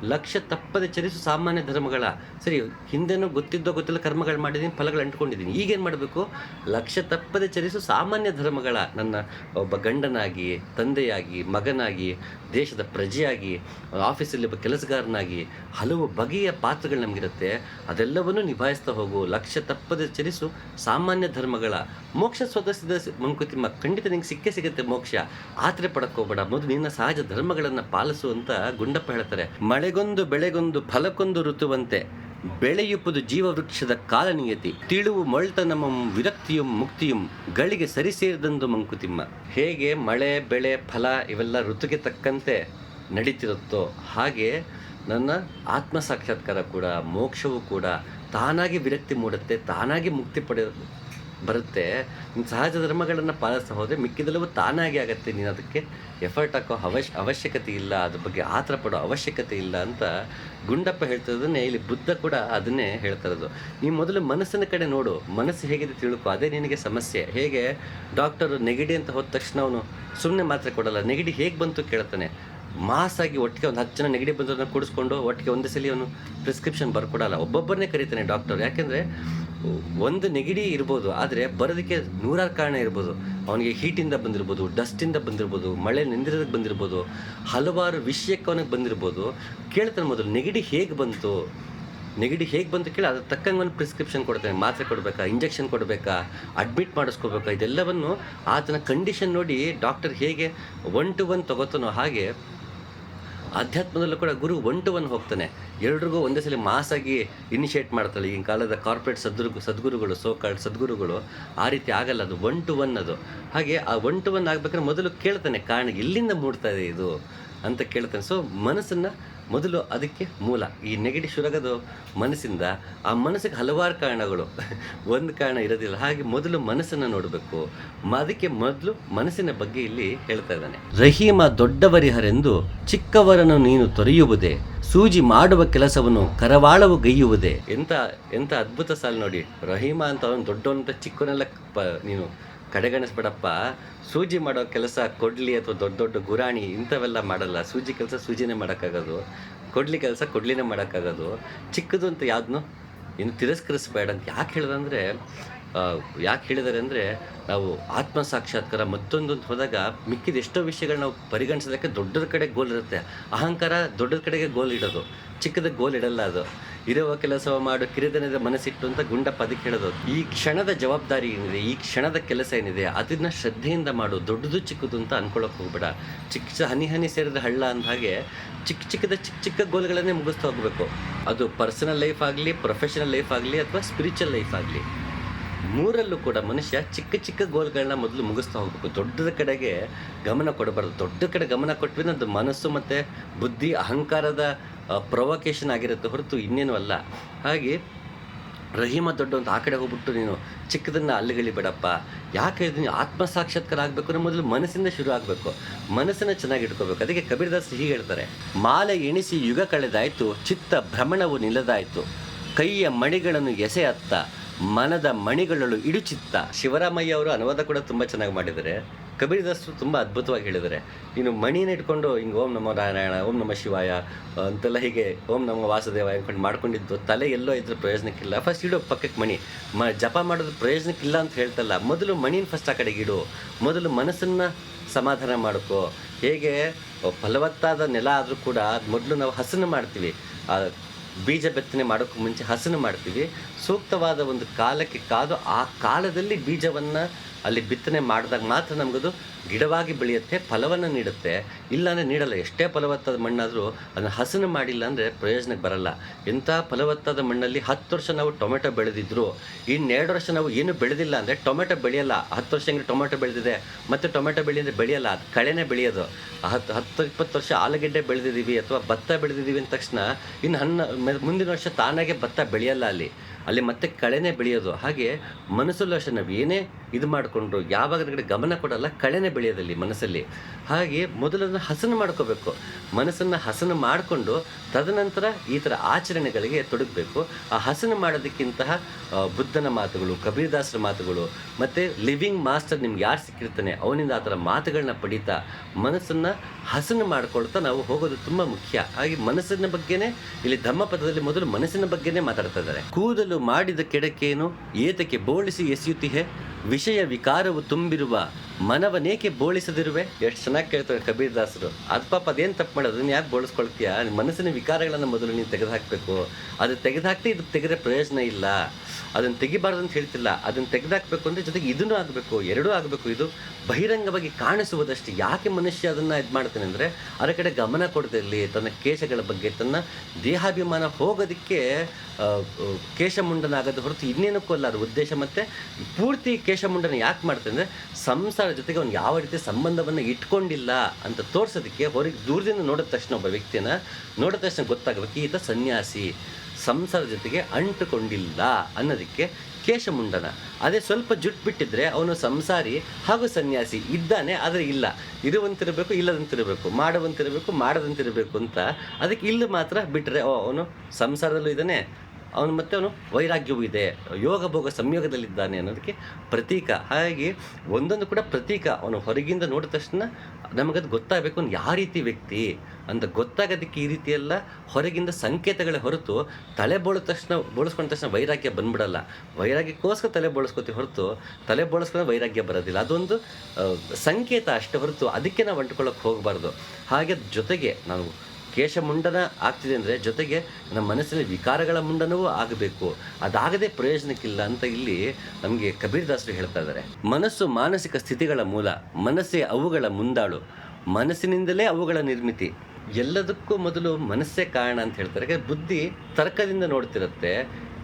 ಲಕ್ಷ್ಯ ತಪ್ಪದೆ ಚರಿಸು ಸಾಮಾನ್ಯ ಧರ್ಮಗಳ. ಸರಿ, ಹಿಂದೆನೂ ಗೊತ್ತಿದ್ದೋ ಗೊತ್ತಿಲ್ಲ ಕರ್ಮಗಳು ಮಾಡಿದ್ದೀನಿ ಫಲಗಳು ಅಂಟ್ಕೊಂಡಿದ್ದೀನಿ ಈಗೇನು ಮಾಡಬೇಕು? ಲಕ್ಷ್ಯ ತಪ್ಪದೆ ಚರಿಸು ಸಾಮಾನ್ಯ ಧರ್ಮಗಳ. ನನ್ನ ಒಬ್ಬ ಗಂಡನಾಗಿ, ತಂದೆಯಾಗಿ, ಮಗನಾಗಿ, ದೇಶದ ಪ್ರಜೆಯಾಗಿ, ಆಫೀಸಲ್ಲಿ ಒಬ್ಬ ಕೆಲಸಗಾರನಾಗಿ ಹಲವು ಬಗೆಯ ಪಾತ್ರಗಳು ನಮಗಿರುತ್ತೆ. ಅದೆಲ್ಲವನ್ನು ನಿಭಾಯಿಸ್ತಾ ಹೋಗು. ಲಕ್ಷ್ಯ ತಪ್ಪದೆ ಚರಿಸು ಸಾಮಾನ್ಯ ಧರ್ಮಗಳ. ಮೋಕ್ಷ ಸ್ವತಃ ಮಂಕುತಿಮ್ಮ ಖಂಡಿತ ನಿಂಗೆ ಸಿಕ್ಕೇ ಸಿಗುತ್ತೆ ಮೋಕ್ಷ. ಆತ್ರೆ ಪಡಕೋಬೇಡ ಮೊದಲು ನಿನ್ನ ಸಹಜ ಧರ್ಮಗಳನ್ನು ಪಾಲಿಸು ಅಂತ ಗುಂಡಪ್ಪ ಹೇಳ್ತಾರೆ. ಮಳೆಗೊಂದು ಬೆಳೆಗೊಂದು ಫಲಕ್ಕೊಂದು ಋತುವಂತೆ ಬೆಳೆಯುವುದು ಜೀವವೃಕ್ಷದ ಕಾಲನಿಯತಿ. ತಿಳುವು ಮೊಳ್ತನಮಂ ವಿರಕ್ತಿಯುಂ ಮುಕ್ತಿಯುಂ ಗಳಿಗೆ ಸರಿಸೇರಿದಂದು ಮಂಕುತಿಮ್ಮ. ಹೇಗೆ ಮಳೆ, ಬೆಳೆ, ಫಲ ಇವೆಲ್ಲ ಋತುಗೆ ತಕ್ಕಂತೆ ನಡೀತಿರುತ್ತೋ ಹಾಗೆ ನನ್ನ ಆತ್ಮ ಸಾಕ್ಷಾತ್ಕಾರ ಕೂಡ, ಮೋಕ್ಷವೂ ಕೂಡ ತಾನಾಗಿ ವಿರಕ್ತಿ ಮೂಡುತ್ತೆ, ತಾನಾಗಿ ಮುಕ್ತಿ ಪಡೆಯ ಬರುತ್ತೆ. ಸಹಜ ಧರ್ಮಗಳನ್ನು ಪಾಲಿಸ್ತಾ ಹೋದರೆ ಮಿಕ್ಕಿದೆಲ್ಲವೂ ತಾನಾಗಿ ಆಗುತ್ತೆ. ನೀನು ಅದಕ್ಕೆ ಎಫರ್ಟ್ ಹಾಕೋ ಅವಶ್, ಅವಶ್ಯಕತೆ ಇಲ್ಲ. ಅದ್ರ ಬಗ್ಗೆ ಆತರ ಪಡೋ ಅವಶ್ಯಕತೆ ಇಲ್ಲ ಅಂತ ಗುಂಡಪ್ಪ ಹೇಳ್ತಿರೋದನ್ನೇ ಇಲ್ಲಿ ಬುದ್ಧ ಕೂಡ ಅದನ್ನೇ ಹೇಳ್ತಾ ಇರೋದು. ಮೊದಲು ಮನಸ್ಸಿನ ಕಡೆ ನೋಡು. ಮನಸ್ಸು ಹೇಗಿದೆ ತಿಳ್ಕೊ. ಅದೇ ನಿನಗೆ ಸಮಸ್ಯೆ. ಹೇಗೆ? ಡಾಕ್ಟರು ನೆಗಡಿ ಅಂತ ಹೋದ ತಕ್ಷಣ ಅವನು ಸುಮ್ಮನೆ ಮಾತ್ರ ಕೊಡಲ್ಲ. ನೆಗಡಿ ಹೇಗೆ ಬಂತು ಕೇಳ್ತಾನೆ. ಮಾಸಾಗಿ ಒಟ್ಟಿಗೆ ಒಂದು ಹತ್ತು ಜನ ನೆಗಡಿ ಬಂದವ್ರನ್ನ ಕೂಡಿಸ್ಕೊಂಡು ಒಟ್ಟಿಗೆ ಒಂದೇ ಸಲ ಅವನು ಪ್ರಿಸ್ಕ್ರಿಪ್ಷನ್ ಬರ್ಕೊಡಲ್ಲ. ಒಬ್ಬೊಬ್ಬರನ್ನೇ ಕರೀತಾನೆ ಡಾಕ್ಟರ್ ಯಾಕೆಂದರೆ ಒಂದು ನೆಗಡಿ ಇರ್ಬೋದು, ಆದರೆ ಬರೋದಕ್ಕೆ ನೂರಾರು ಕಾರಣ ಇರ್ಬೋದು. ಅವನಿಗೆ ಹೀಟಿಂದ ಬಂದಿರ್ಬೋದು ಡಸ್ಟಿಂದ ಬಂದಿರ್ಬೋದು, ಮಳೆ ನಿಂದಿರೋದಕ್ಕೆ ಬಂದಿರ್ಬೋದು, ಹಲವಾರು ವಿಷಯಕ್ಕೆ ಅವನಿಗೆ ಬಂದಿರ್ಬೋದು. ಕೇಳ್ತಾನೆ ಮೊದಲು, ನೆಗಡಿ ಹೇಗೆ ಬಂತು? ನೆಗಡಿ ಹೇಗೆ ಬಂತು ಕೇಳಿ ಅದ್ರ ತಕ್ಕಂಗೆ ಒಂದು ಪ್ರಿಸ್ಕ್ರಿಪ್ಷನ್ ಕೊಡ್ತಾನೆ. ಮಾತ್ರೆ ಕೊಡಬೇಕಾ ಇಂಜೆಕ್ಷನ್ ಕೊಡಬೇಕಾ ಅಡ್ಮಿಟ್ ಮಾಡಿಸ್ಕೋಬೇಕಾ ಇದೆಲ್ಲವನ್ನು ಆತನ ಕಂಡೀಷನ್ ನೋಡಿ ಡಾಕ್ಟರ್ ಹೇಗೆ ಒನ್ ಟು ಒನ್ ತಗೋತಾನೋ ಹಾಗೆ ಆಧ್ಯಾತ್ಮದಲ್ಲೂ ಕೂಡ ಗುರು ಒನ್ ಟು ಒನ್ ಹೋಗ್ತಾನೆ. ಎಲ್ರಿಗೂ ಒಂದೇ ಸಲ ಮಾಸಾಗಿ ಇನಿಷಿಯೇಟ್ ಮಾಡ್ತಾಳೆ. ಈಗಿನ ಕಾಲದ ಕಾರ್ಪೊರೇಟ್ ಸದ್ಗುರು ಸದ್ಗುರುಗಳು ಸೋ ಕಾಲ್ಡ್ ಸದ್ಗುರುಗಳು ಆ ರೀತಿ ಆಗಲ್ಲ. ಅದು ಒನ್ ಟು ಒನ್ ಅದು ಹಾಗೆ ಆ ಒನ್ ಟು ಒನ್ ಆಗ್ಬೇಕಾದ್ರೆ ಮೊದಲು ಕೇಳ್ತಾನೆ ಕಾರಣ ಎಲ್ಲಿಂದ ಮೂಡ್ತಾ ಇದೆ ಇದು ಅಂತ ಕೇಳ್ತಾನೆ. ಸೊ ಮನಸ್ಸನ್ನು ಮೊದಲು ಅದಕ್ಕೆ ಮೂಲ. ಈ ನೆಗಡಿ ಶುರಗದು ಮನಸ್ಸಿಂದ ಆ ಮನಸ್ಸಿಗೆ ಹಲವಾರು ಕಾರಣಗಳು. ಒಂದು ಕಾರಣ ಇರೋದಿಲ್ಲ. ಹಾಗೆ ಮೊದಲು ಮನಸ್ಸನ್ನು ನೋಡಬೇಕು. ಅದಕ್ಕೆ ಮೊದಲು ಮನಸ್ಸಿನ ಬಗ್ಗೆ ಇಲ್ಲಿ ಹೇಳ್ತಾ ಇದ್ದಾನೆ. ರಹೀಮ ದೊಡ್ಡವರಿಹರೆಂದು ಚಿಕ್ಕವರನ್ನು ನೀನು ತೊರೆಯುವುದೇ. ಸೂಜಿ ಮಾಡುವ ಕೆಲಸವನ್ನು ಕರವಾಳವು ಗೈಯುವುದೇ. ಎಂತ ಎಂತ ಅದ್ಭುತ ಸಾಲು ನೋಡಿ. ರಹೀಮ ಅಂತ ಅವನು ದೊಡ್ಡವನಂತ ಚಿಕ್ಕವನೆಲ್ಲ ನೀನು ಕಡೆಗಣಿಸ್ಬೇಡಪ್ಪ. ಸೂಜಿ ಮಾಡೋ ಕೆಲಸ ಕೊಡ್ಲಿ ಅಥವಾ ದೊಡ್ಡ ದೊಡ್ಡ ಗುರಾಣಿ ಇಂಥವೆಲ್ಲ ಮಾಡಲ್ಲ. ಸೂಜಿ ಕೆಲಸ ಸೂಜಿನೇ ಮಾಡೋಕ್ಕಾಗೋದು. ಕೊಡ್ಲಿ ಕೆಲಸ ಕೊಡ್ಲಿನೇ ಮಾಡೋಕ್ಕಾಗೋದು. ಚಿಕ್ಕದು ಅಂತ ಯಾವ್ದನ್ನು ಇನ್ನು ತಿರಸ್ಕರಿಸಬೇಡ ಅಂತ ಯಾಕೆ ಹೇಳಿದಂದರೆ ಯಾಕೆ ಹೇಳಿದ್ದಾರೆ ಅಂದರೆ, ನಾವು ಆತ್ಮ ಸಾಕ್ಷಾತ್ಕಾರ ಮತ್ತೊಂದು ಹೋದಾಗ ಮಿಕ್ಕಿದ ಎಷ್ಟೋ ವಿಷಯಗಳು ನಾವು ಪರಿಗಣಿಸೋದಕ್ಕೆ ದೊಡ್ಡದ ಕಡೆ ಗೋಲ್ ಇರುತ್ತೆ. ಅಹಂಕಾರ ದೊಡ್ಡದ ಕಡೆಗೆ ಗೋಲ್ ಇಡೋದು. ಚಿಕ್ಕದ ಗೋಲ್ ಇಡಲ್ಲ ಅದು. ಇರುವ ಕೆಲಸವ ಮಾಡು ಕಿರಿದನದ ಮನಸ್ಸಿಟ್ಟು ಅಂತ ಗುಂಡ ಪದಕ್ಕೆ ಹೇಳೋದು. ಈ ಕ್ಷಣದ ಜವಾಬ್ದಾರಿ ಏನಿದೆ, ಈ ಕ್ಷಣದ ಕೆಲಸ ಏನಿದೆ, ಅದನ್ನ ಶ್ರದ್ಧೆಯಿಂದ ಮಾಡು, ದೊಡ್ಡದು ಚಿಕ್ಕದು ಅಂತ ಅನ್ಕೊಳ್ಳೋಕೆ ಹೋಗ್ಬೇಡ. ಚಿಕ್ಕ ಹನಿ ಹನಿ ಸೇರಿದ ಹಳ್ಳ ಅಂದ ಹಾಗೆ ಚಿಕ್ಕ ಚಿಕ್ಕದ ಚಿಕ್ಕ ಚಿಕ್ಕ ಗೋಲ್ಗಳನ್ನೇ ಮುಗಿಸ್ತಾ ಹೋಗಬೇಕು. ಅದು ಪರ್ಸನಲ್ ಲೈಫ್ ಆಗಲಿ ಪ್ರೊಫೆಷನಲ್ ಲೈಫ್ ಆಗಲಿ ಅಥವಾ ಸ್ಪಿರಿಚುವಲ್ ಲೈಫ್ ಆಗಲಿ. ಮೂರಲ್ಲೂ ಕೂಡ ಮನುಷ್ಯ ಚಿಕ್ಕ ಚಿಕ್ಕ ಗೋಲ್ಗಳನ್ನ ಮೊದಲು ಮುಗಿಸ್ತಾ ಹೋಗ್ಬೇಕು. ದೊಡ್ಡದ ಕಡೆಗೆ ಗಮನ ಕೊಡಬಾರ್ದು. ದೊಡ್ಡ ಕಡೆ ಗಮನ ಕೊಟ್ವಿ ಅದು ಮನಸ್ಸು ಮತ್ತು ಬುದ್ಧಿ, ಅಹಂಕಾರದ ಪ್ರೊವೊಕೇಶನ್ ಆಗಿರುತ್ತೆ ಹೊರತು ಇನ್ನೇನು ಅಲ್ಲ. ಹಾಗೆ ರಹೀಮ ದೊಡ್ಡ ಅಂತ ಆ ಕಡೆ ಹೋಗ್ಬಿಟ್ಟು ನೀನು ಚಿಕ್ಕದನ್ನು ಅಲ್ಲಿಗಳಿಬೇಡಪ್ಪ ಯಾಕೆ ಇದನ್ನು ಆತ್ಮ ಸಾಕ್ಷಾತ್ಕಾರ ಆಗಬೇಕು ಅಂದರೆ ಮೊದಲು ಮನಸ್ಸಿಂದ ಶುರು ಆಗಬೇಕು. ಮನಸ್ಸನ್ನು ಚೆನ್ನಾಗಿ ಇಟ್ಕೋಬೇಕು. ಅದಕ್ಕೆ ಕಬೀರ್ದಾಸ್ ಹೀಗೆ ಹೇಳ್ತಾರೆ, ಮಾಲೆ ಎಣಿಸಿ ಯುಗ ಕಳೆದಾಯಿತು, ಚಿತ್ತ ಭ್ರಮಣವು ನಿಲ್ಲದಾಯಿತು. ಕೈಯ ಮಣಿಗಳನ್ನು ಎಸೆಯತ್ತ ಮನದ ಮಣಿಗಳಳು ಇಡುಚಿತ್ತ. ಶಿವರಾಮಯ್ಯ ಅವರು ಅನುವಾದ ಕೂಡ ತುಂಬ ಚೆನ್ನಾಗಿ ಮಾಡಿದ್ದಾರೆ. ಕಬೀರದಾಸರು ತುಂಬ ಅದ್ಭುತವಾಗಿ ಹೇಳಿದರೆ ನೀನು ಮಣಿನ ಇಟ್ಕೊಂಡು ಹಿಂಗೆ ಓಂ ನಮ ನಾರಾಯಣ, ಓಂ ನಮ ಶಿವಾಯ ಅಂತೆಲ್ಲ ಹೀಗೆ ಓಂ ನಮ ವಾಸುದೇವ ಅಂದ್ಕೊಂಡು ಮಾಡ್ಕೊಂಡಿದ್ದು ತಲೆ ಎಲ್ಲೋ ಇದ್ರ ಪ್ರಯೋಜನಕ್ಕಿಲ್ಲ. ಫಸ್ಟ್ ಇಡು ಪಕ್ಕಕ್ಕೆ ಮಣಿ. ಮ, ಜಪ ಮಾಡೋದು ಪ್ರಯೋಜನಕ್ಕಿಲ್ಲ ಅಂತ ಹೇಳ್ತಲ್ಲ. ಮೊದಲು ಮಣಿನ ಫಸ್ಟ್ ಆ ಕಡೆಗೆ ಇಡು. ಮೊದಲು ಮನಸ್ಸನ್ನು ಸಮಾಧಾನ ಮಾಡ್ಕೋ. ಹೇಗೆ? ಫಲವತ್ತಾದ ನೆಲ ಆದರೂ ಕೂಡ ಅದು ಮೊದಲು ನಾವು ಹಸನ ಮಾಡ್ತೀವಿ. ಬೀಜ ಬಿತ್ತನೆ ಮಾಡೋಕ್ಕೂ ಮುಂಚೆ ಹಸನ ಮಾಡ್ತೀವಿ. ಸೂಕ್ತವಾದ ಒಂದು ಕಾಲಕ್ಕೆ ಕಾದು ಆ ಕಾಲದಲ್ಲಿ ಬೀಜವನ್ನು ಅಲ್ಲಿ ಬಿತ್ತನೆ ಮಾಡಿದಾಗ ಮಾತ್ರ ನಮಗದು ಗಿಡವಾಗಿ ಬೆಳೆಯುತ್ತೆ, ಫಲವನ್ನು ನೀಡುತ್ತೆ. ಇಲ್ಲಾಂದರೆ ನೀಡಲ್ಲ, ಎಷ್ಟೇ ಫಲವತ್ತಾದ ಮಣ್ಣಾದರೂ ಅದನ್ನು ಹಸನು ಮಾಡಿಲ್ಲ ಅಂದರೆ ಪ್ರಯೋಜನಕ್ಕೆ ಬರಲ್ಲ. ಎಂಥ ಫಲವತ್ತಾದ ಮಣ್ಣಲ್ಲಿ ಹತ್ತು ವರ್ಷ ನಾವು ಟೊಮೆಟೊ ಬೆಳೆದಿದ್ರು, ಇನ್ನೆರಡು ವರ್ಷ ನಾವು ಏನು ಬೆಳೆದಿಲ್ಲ ಅಂದರೆ ಟೊಮೆಟೊ ಬೆಳೆಯಲ್ಲ. ಹತ್ತು ವರ್ಷ ಹೆಂಗೆ ಟೊಮೆಟೊ ಬೆಳೆದಿದೆ, ಮತ್ತು ಟೊಮೆಟೊ ಬೆಳೆ ಬೆಳೆಯಲ್ಲ, ಅದು ಕಳೆನೇ ಬೆಳೆಯೋದು. ಹತ್ತು ಹತ್ತು, ಇಪ್ಪತ್ತು ವರ್ಷ ಆಲೂಗೆಡ್ಡೆ ಬೆಳೆದಿದ್ದೀವಿ ಅಥವಾ ಭತ್ತ ಬೆಳೆದಿದ್ದೀವಿ ಅಂದ ತಕ್ಷಣ ಇನ್ನು ಹನ್ನ ಮುಂದಿನ ವರ್ಷ ತಾನಾಗೆ ಭತ್ತ ಬೆಳೆಯಲ್ಲ ಅಲ್ಲಿ. ಅಲ್ಲಿ ಮತ್ತೆ ಕಳೆನೇ ಬೆಳೆಯೋದು. ಹಾಗೆ ಮನಸ್ಸಲ್ಲೂ ಅಷ್ಟೇ ನಾವು ಏನೇ ಇದು ಮಾಡಿಕೊಂಡ್ರು ಯಾವಾಗ ಅದ್ರ ಗಮನ ಕೊಡಲ್ಲ, ಕಳೆನೆ ಬೆಳೆಯೋದಲ್ಲಿ ಮನಸ್ಸಲ್ಲಿ. ಹಾಗೆ ಮೊದಲನ್ನು ಹಸನು ಮಾಡ್ಕೋಬೇಕು. ಮನಸ್ಸನ್ನು ಹಸನ ಮಾಡಿಕೊಂಡು ತದನಂತರ ಈ ಥರ ಆಚರಣೆಗಳಿಗೆ ತೊಡಗಬೇಕು. ಆ ಹಸನ ಮಾಡೋದಕ್ಕಿಂತಹ ಬುದ್ಧನ ಮಾತುಗಳು, ಕಬೀರ್ದಾಸರ ಮಾತುಗಳು, ಮತ್ತು ಲಿವಿಂಗ್ ಮಾಸ್ಟರ್ ನಿಮ್ಗೆ ಯಾರು ಸಿಕ್ಕಿರ್ತಾನೆ, ಅವನಿಂದ ಆ ಥರ ಮಾತುಗಳನ್ನ ಪಡೀತಾ ಮನಸ್ಸನ್ನು ಹಸನ ಮಾಡ್ಕೊಳ್ತಾ ನಾವು ಹೋಗೋದು ತುಂಬ ಮುಖ್ಯ. ಹಾಗೆ ಮನಸ್ಸಿನ ಬಗ್ಗೆನೇ, ಇಲ್ಲಿ ಧಮ್ಮಪದದಲ್ಲಿ ಮೊದಲು ಮನಸ್ಸಿನ ಬಗ್ಗೆನೇ ಮಾತಾಡ್ತಾ ಇದ್ದಾರೆ. ಕೂದಲು ಮಾಡಿದ ಕೆಡಕೇನು, ಏತಕ್ಕೆ ಬೋಳಿಸಿ ಎಸೆಯುತ್ತಿಹೆ? ವಿಷಯ ವಿಕಾರವು ತುಂಬಿರುವ ಮನವನೇಕೆ ಬೋಳಿಸದಿರುವೆ? ಎಷ್ಟು ಚೆನ್ನಾಗಿ ಕೇಳ್ತಾರೆ ಕಬೀರ್ ದಾಸರು. ಅದು ಪಾಪ ಅದೇನು ತಪ್ಪು ಮಾಡೋದು? ಅದನ್ನ ಯಾಕೆ ಬೋಳಿಸ್ಕೊಳ್ತೀಯ? ಮನಸ್ಸಿನ ವಿಕಾರಗಳನ್ನು ಮೊದಲು ನೀನು ತೆಗೆದುಹಾಕಬೇಕು. ಅದು ತೆಗೆದುಹಾಕ್ತಿ ಇದು ತೆಗೆದ್ರೆ ಪ್ರಯೋಜನ ಇಲ್ಲ. ಅದನ್ನು ತೆಗಿಬಾರ್ದು ಅಂತ ಹೇಳ್ತಿಲ್ಲ. ಅದನ್ನು ತೆಗೆದಾಕಬೇಕು ಅಂದರೆ ಜೊತೆಗೆ ಇದನ್ನು ಆಗಬೇಕು, ಎರಡೂ ಆಗಬೇಕು. ಇದು ಬಹಿರಂಗವಾಗಿ ಕಾಣಿಸುವುದಷ್ಟು. ಯಾಕೆ ಮನುಷ್ಯ ಅದನ್ನು ಇದು ಮಾಡ್ತಾನೆ ಅಂದರೆ ಅದರ ಕಡೆ ಗಮನ ಕೊಡದಿರಲಿ ತನ್ನ ಕೇಶಗಳ ಬಗ್ಗೆ, ತನ್ನ ದೇಹಾಭಿಮಾನ ಹೋಗೋದಕ್ಕೆ ಕೇಶಮುಂಡನಾಗದ ಹೊರತು ಇನ್ನೇನಕ್ಕೂ ಅಲ್ಲ. ಅದು ಉದ್ದೇಶ ಮತ್ತು ಪೂರ್ತಿ ಕೇಶಮುಂಡನ ಯಾಕೆ ಮಾಡ್ತಾನೆ ಅಂದರೆ ಸಂಸಾರ ಜೊತೆಗೆ ಅವ್ನು ಯಾವ ರೀತಿ ಸಂಬಂಧವನ್ನು ಇಟ್ಕೊಂಡಿಲ್ಲ ಅಂತ ತೋರಿಸೋದಕ್ಕೆ ಹೊರಗೆ ದೂರದಿಂದ ನೋಡಿದ ತಕ್ಷಣ ಒಬ್ಬ ವ್ಯಕ್ತಿಯನ್ನು ನೋಡಿದ ತಕ್ಷಣ ಗೊತ್ತಾಗಬೇಕು, ಈತ ಸನ್ಯಾಸಿ ಸಂಸಾರ ಜೊತೆಗೆ ಅಂಟುಕೊಂಡಿಲ್ಲ ಅನ್ನೋದಕ್ಕೆ ಕೇಶಮುಂಡನ. ಅದೇ ಸ್ವಲ್ಪ ಜುಟ್ಟು ಬಿಟ್ಟಿದ್ರೆ ಅವನು ಸಂಸಾರಿ ಹಾಗೂ ಸನ್ಯಾಸಿ ಇದ್ದಾನೆ, ಆದರೆ ಇಲ್ಲ. ಇರುವಂತಿರಬೇಕು, ಇಲ್ಲದಂತಿರಬೇಕು. ಮಾಡುವಂತಿರಬೇಕು, ಮಾಡದಂತಿರಬೇಕು ಅಂತ ಅದಕ್ಕೆ ಇಲ್ಲಿ ಮಾತ್ರ ಬಿಟ್ಟರೆ ಅವನು ಸಂಸಾರದಲ್ಲೂ ಇದ್ದಾನೆ ಅವನು ಮತ್ತೆ ಅವನು ವೈರಾಗ್ಯವೂ ಇದೆ, ಯೋಗ ಭೋಗ ಸಂಯೋಗದಲ್ಲಿದ್ದಾನೆ ಅನ್ನೋದಕ್ಕೆ ಪ್ರತೀಕ. ಹಾಗಾಗಿ ಒಂದೊಂದು ಕೂಡ ಪ್ರತೀಕ ಅವನು ಹೊರಗಿಂದ ನೋಡಿದ ತಕ್ಷಣ ನಮಗದು ಗೊತ್ತಾಗಬೇಕು ಅವ್ನು ಯಾವ ರೀತಿ ವ್ಯಕ್ತಿ ಅಂತ. ಗೊತ್ತಾಗೋದಕ್ಕೆ ಈ ರೀತಿಯೆಲ್ಲ ಹೊರಗಿಂದ ಸಂಕೇತಗಳೇ ಹೊರತು ತಲೆ ಬೋಳಿದ ತಕ್ಷಣ, ಬೋಳಿಸ್ಕೊಂಡ ತಕ್ಷಣ ವೈರಾಗ್ಯ ಬಂದ್ಬಿಡಲ್ಲ. ವೈರಾಗ್ಯಕ್ಕೋಸ್ಕರ ತಲೆ ಬೋಳಿಸ್ಕೊತೀವಿ ಹೊರತು ತಲೆ ಬೋಳಿಸ್ಕೊಂಡ್ರೆ ವೈರಾಗ್ಯ ಬರೋದಿಲ್ಲ. ಅದೊಂದು ಸಂಕೇತ ಅಷ್ಟೇ ಹೊರತು ಅದಕ್ಕೆ ನಾವು ಅಂಟ್ಕೊಳ್ಳೋಕೆ ಹೋಗಬಾರ್ದು. ಹಾಗೆ ಜೊತೆಗೆ ನಾವು ಕೇಶಮುಂಡನ ಆಗ್ತಿದೆ ಅಂದರೆ ಜೊತೆಗೆ ನಮ್ಮ ಮನಸ್ಸಿನ ವಿಕಾರಗಳ ಮುಂಡನವೂ ಆಗಬೇಕು. ಅದಾಗದೆ ಪ್ರಯೋಜನಕ್ಕಿಲ್ಲ ಅಂತ ಇಲ್ಲಿ ನಮಗೆ ಕಬೀರ್ದಾಸರು ಹೇಳ್ತಾ ಇದ್ದಾರೆ. ಮನಸ್ಸು ಮಾನಸಿಕ ಸ್ಥಿತಿಗಳ ಮೂಲ, ಮನಸ್ಸೇ ಅವುಗಳ ಮುಂದಾಳು. ಮನಸ್ಸಿನಿಂದಲೇ ಅವುಗಳ ನಿರ್ಮಿತಿ. ಎಲ್ಲದಕ್ಕೂ ಮೊದಲು ಮನಸ್ಸೇ ಕಾರಣ ಅಂತ ಹೇಳ್ತಾರೆ. ಯಾಕಂದರೆ ಬುದ್ಧಿ ತರ್ಕದಿಂದ ನೋಡ್ತಿರುತ್ತೆ.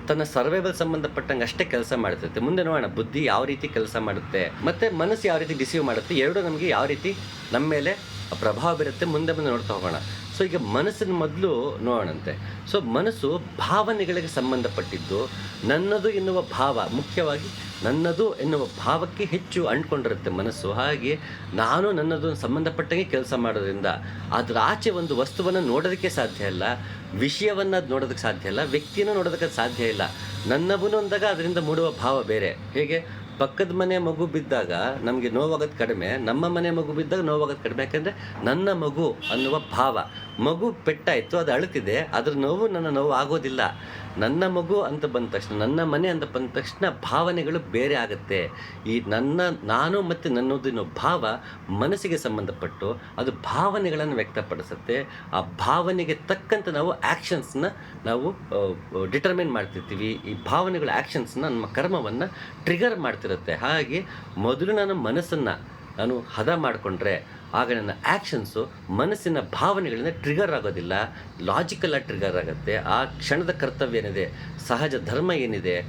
ತನ್ನ ಸರ್ವೈವಲ್ ಸಂಬಂಧಪಟ್ಟಂಗೆ ಅಷ್ಟೇ ಕೆಲಸ ಮಾಡ್ತಿರುತ್ತೆ. ಮುಂದೆ ನೋಡೋಣ, ಬುದ್ಧಿ ಯಾವ ರೀತಿ ಕೆಲಸ ಮಾಡುತ್ತೆ, ಮತ್ತೆ ಮನಸ್ಸು ಯಾವ ರೀತಿ ಡಿಸೀವ್ ಮಾಡುತ್ತೆ, ಎರಡು ನಮಗೆ ಯಾವ ರೀತಿ ನಮ್ಮ ಮೇಲೆ ಪ್ರಭಾವ ಬೀರುತ್ತೆ, ಮುಂದೆ ಮುಂದೆ ನೋಡ್ತಾ ಹೋಗೋಣ. ಸೊ ಈಗ ಮನಸ್ಸಿನ ಮೊದಲು ನೋಡೋಣಂತೆ. ಸೊ ಮನಸ್ಸು ಭಾವನೆಗಳಿಗೆ ಸಂಬಂಧಪಟ್ಟಿದ್ದು, ನನ್ನದು ಎನ್ನುವ ಭಾವ, ಮುಖ್ಯವಾಗಿ ನನ್ನದು ಎನ್ನುವ ಭಾವಕ್ಕೆ ಹೆಚ್ಚು ಅಂಟ್ಕೊಂಡಿರುತ್ತೆ ಮನಸ್ಸು. ಹಾಗೆ ನಾನು ನನ್ನದು ಸಂಬಂಧಪಟ್ಟಂಗೆ ಕೆಲಸ ಮಾಡೋದ್ರಿಂದ ಅದರ ಆಚೆ ಒಂದು ವಸ್ತುವನ್ನು ನೋಡೋದಕ್ಕೆ ಸಾಧ್ಯ ಇಲ್ಲ, ವಿಷಯವನ್ನು ಅದು ನೋಡೋದಕ್ಕೆ ಸಾಧ್ಯ ಇಲ್ಲ, ವ್ಯಕ್ತಿಯನ್ನು ನೋಡೋದಕ್ಕೆ ಸಾಧ್ಯ ಇಲ್ಲ. ನನ್ನವನು ಅಂದಾಗ ಅದರಿಂದ ಮೂಡುವ ಭಾವ ಬೇರೆ. ಹೇಗೆ? ಪಕ್ಕದ ಮನೆ ಮಗು ಬಿದ್ದಾಗ ನಮಗೆ ನೋವಾಗೋದು ಕಡಿಮೆ, ನಮ್ಮ ಮನೆ ಮಗು ಬಿದ್ದಾಗ ನೋವಾಗೋದು ಕಡಿಮೆ. ಯಾಕಂದರೆ ನನ್ನ ಮಗು ಅನ್ನುವ ಭಾವ. ಮಗು ಪೆಟ್ಟಾಯಿತು, ಅದು ಅಳುತ್ತಿದೆ. ಅದ್ರ ನೋವು ನನ್ನ ನೋವು ಆಗೋದಿಲ್ಲ. ನನ್ನ ಮಗು ಅಂತ ಬಂದ ತಕ್ಷಣ, ನನ್ನ ಮನೆ ಅಂತ ಬಂದ ತಕ್ಷಣ ಭಾವನೆಗಳು ಬೇರೆ ಆಗುತ್ತೆ. ಈ ನನ್ನ, ನಾನು ಮತ್ತು ನನ್ನದಿನ ಭಾವ ಮನಸ್ಸಿಗೆ ಸಂಬಂಧಪಟ್ಟು ಅದು ಭಾವನೆಗಳನ್ನು ವ್ಯಕ್ತಪಡಿಸುತ್ತೆ. ಆ ಭಾವನೆಗೆ ತಕ್ಕಂತೆ ನಾವು ಆ್ಯಕ್ಷನ್ಸ್ನ ನಾವು ಡಿಟರ್ಮಿನ್ ಮಾಡ್ತಿರ್ತೀವಿ. ಈ ಭಾವನೆಗಳ ಆ್ಯಕ್ಷನ್ಸ್ನ ನಮ್ಮ ಕರ್ಮವನ್ನು ಟ್ರಿಗರ್ ಮಾಡ್ತಿರುತ್ತೆ. ಹಾಗೆ ಮೊದಲು ನಾನು ಮನಸ್ಸನ್ನು ನಾನು ಹದ ಮಾಡಿಕೊಂಡ್ರೆ ಆಗ ನನ್ನ ಆ್ಯಕ್ಷನ್ಸು ಮನಸ್ಸಿನ ಭಾವನೆಗಳಿಂದ ಟ್ರಿಗರ್ ಆಗೋದಿಲ್ಲ. ಲಾಜಿಕಲ್ ಟ್ರಿಗರ್ ಆಗುತ್ತೆ. ಆ ಕ್ಷಣದ ಕರ್ತವ್ಯ ಏನಿದೆ? ಸಹಜ ಧರ್ಮ ಏನಿದೆ?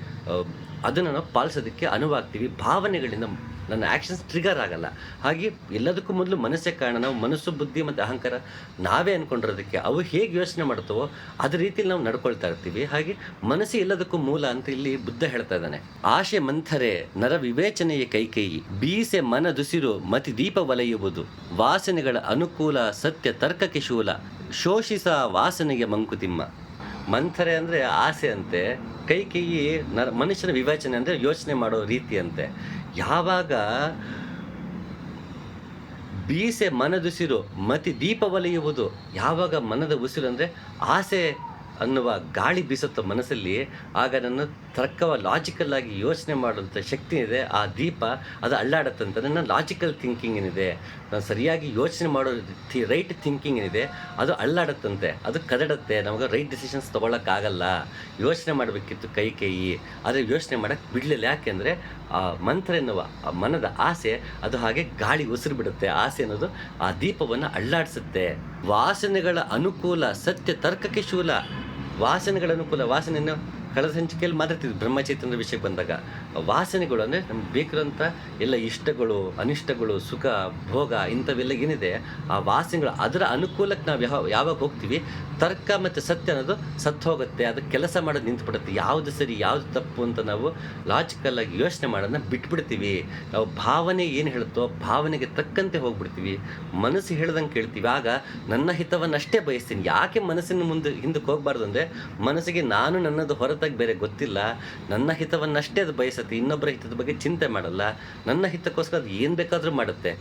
ಅದನ್ನು ನಾವು ಪಾಲಿಸೋದಕ್ಕೆ ಅನುವಾಗ್ತೀವಿ. ಭಾವನೆಗಳಿಂದ ನನ್ನ ಆ್ಯಕ್ಷನ್ಸ್ ಟ್ರಿಗರ್ ಆಗಲ್ಲ. ಹಾಗೆ ಎಲ್ಲದಕ್ಕೂ ಮೊದಲು ಮನಸ್ಸೇ ಕಾರಣ. ನಾವು ಮನಸ್ಸು, ಬುದ್ಧಿ ಮತ್ತು ಅಹಂಕಾರ ನಾವೇ ಅಂದ್ಕೊಂಡಿರೋದಕ್ಕೆ ಅವು ಹೇಗೆ ಯೋಚನೆ ಮಾಡ್ತವೋ ಅದೇ ರೀತಿಯಲ್ಲಿ ನಾವು ನಡ್ಕೊಳ್ತಾ ಇರ್ತೀವಿ. ಹಾಗೆ ಮನಸ್ಸು ಎಲ್ಲದಕ್ಕೂ ಮೂಲ ಅಂತ ಇಲ್ಲಿ ಬುದ್ಧ ಹೇಳ್ತಾ ಇದ್ದಾನೆ. ಆಶೆ ಮಂಥರೆ, ನರ ವಿವೇಚನೆಯ ಕೈಕೇಯಿ, ಬೀಸೆ ಮನದುಸಿರು ಮತಿ ದೀಪ ವಲಯುವುದು ವಾಸನೆಗಳ ಅನುಕೂಲ, ಸತ್ಯ ತರ್ಕಕ್ಕೆ ಶೂಲ, ಶೋಷಿಸ ವಾಸನೆಗೆ ಮಂಕುತಿಮ್ಮ. ಮಂಥರೆ ಅಂದರೆ ಆಸೆ ಅಂತೆ, ಕೈ ಕೈಯಿ ನರ ಮನುಷ್ಯನ ವಿವೇಚನೆ ಅಂದರೆ ಯೋಚನೆ ಮಾಡೋ ರೀತಿ ಅಂತೆ. ಯಾವಾಗ ಬೀಸೆ ಮನದುಸಿರು, ಮತಿ ದೀಪ ಒಲೆಯುವುದು, ಯಾವಾಗ ಮನದ ಉಸಿರು ಅಂದರೆ ಆಸೆ ಅನ್ನುವ ಗಾಳಿ ಬೀಸುತ್ತ ಮನಸ್ಸಲ್ಲಿ, ಆಗ ನನ್ನ ತರ್ಕವ ಲಾಜಿಕಲ್ ಆಗಿ ಯೋಚನೆ ಮಾಡುವಂಥ ಶಕ್ತಿ ಇದೆ. ಆ ದೀಪ ಅದು ಅಳ್ಳಾಡತ್ತಂತೆ ನನ್ನ ಲಾಜಿಕಲ್ ಥಿಂಕಿಂಗ್ ಏನಿದೆ? ನಾನು ಸರಿಯಾಗಿ ಯೋಚನೆ ಮಾಡೋ ಥಿ ರೈಟ್ ಥಿಂಕಿಂಗ್ ಏನಿದೆ? ಅದು ಅಳ್ಳಾಡತ್ತಂತೆ ಅದು ಕದಡತ್ತೆ. ನಮಗೆ ರೈಟ್ ಡಿಸಿಷನ್ಸ್ ತೊಗೊಳಕ್ಕಾಗಲ್ಲ. ಯೋಚನೆ ಮಾಡಬೇಕಿತ್ತು ಕೈ ಕೈ. ಆದರೆ ಯೋಚನೆ ಮಾಡೋಕ್ಕೆ ಬಿಡಲಿಲ್ಲ. ಯಾಕೆಂದರೆ ಆ ಮಂತ್ರ ಎನ್ನುವ, ಆ ಮನದ ಆಸೆ ಅದು ಹಾಗೆ ಗಾಳಿ ಉಸಿರು ಬಿಡುತ್ತೆ ಆಸೆ ಅನ್ನೋದು ಆ ದೀಪವನ್ನು ಅಳ್ಳಾಡಿಸುತ್ತೆ ವಾಸನೆಗಳ ಅನುಕೂಲ ಸತ್ಯ ತರ್ಕಕ್ಕೆ ಶೂಲ. ವಾಸನೆಗಳ ಅನುಕೂಲ. ವಾಸನೆಯನ್ನು ಕಳೆದ ಸಂಚಿಕೆಯಲ್ಲಿ ಮಾತಾಡ್ತಿದ್ವಿ ಬ್ರಹ್ಮಚೈತನ್ಯದ ವಿಷಯಕ್ಕೆ ಬಂದಾಗ. ವಾಸನೆಗಳು ಅಂದರೆ ನಮ್ಗೆ ಬೇಕಿರೋಂಥ ಎಲ್ಲ ಇಷ್ಟಗಳು, ಅನಿಷ್ಟಗಳು, ಸುಖ, ಭೋಗ ಇಂಥವೆಲ್ಲ ಏನಿದೆ, ಆ ವಾಸನೆಗಳು ಅದರ ಅನುಕೂಲಕ್ಕೆ ನಾವು ಯಾವ, ಯಾವಾಗ ಹೋಗ್ತೀವಿ? ತರ್ಕ ಮತ್ತು ಸತ್ಯ ಅನ್ನೋದು ಸತ್ತು ಹೋಗುತ್ತೆ. ಅದು ಕೆಲಸ ಮಾಡೋದು ನಿಂತುಬಿಡುತ್ತೆ. ಯಾವುದು ಸರಿ, ಯಾವುದು ತಪ್ಪು ಅಂತ ನಾವು ಲಾಜಿಕಲ್ಲಾಗಿ ಯೋಚನೆ ಮಾಡೋದನ್ನ ಬಿಟ್ಬಿಡ್ತೀವಿ. ನಾವು ಭಾವನೆ ಏನು ಹೇಳುತ್ತೋ, ಭಾವನೆಗೆ ತಕ್ಕಂತೆ ಹೋಗ್ಬಿಡ್ತೀವಿ. ಮನಸ್ಸು ಹೇಳ್ದಂಗೆ ಕೇಳ್ತೀವಿ. ಆಗ ನನ್ನ ಹಿತವನ್ನಷ್ಟೇ ಬಯಸ್ತೀನಿ. ಯಾಕೆ ಮನಸ್ಸಿನ ಮುಂದೆ ಹಿಂದಕ್ಕೆ ಹೋಗಬಾರ್ದು ಅಂದರೆ ಮನಸ್ಸಿಗೆ ನಾನು ನನ್ನದು ಹೊರತಾಗಿ ಬೇರೆ ಗೊತ್ತಿಲ್ಲ. ನನ್ನ ಹಿತವನ್ನಷ್ಟೇ ಅದು ಬಯಸುತ್ತೆ. ಇನ್ನೊಬ್ಬರ ಹಿತದ ಬಗ್ಗೆ ಚಿಂತೆ ಮಾಡಲ್ಲ. ನನ್ನ ಹಿತಕ್ಕೋಸ್ಕರ ಅದು ಏನು ಬೇಕಾದರೂ ಮಾಡುತ್ತೆ.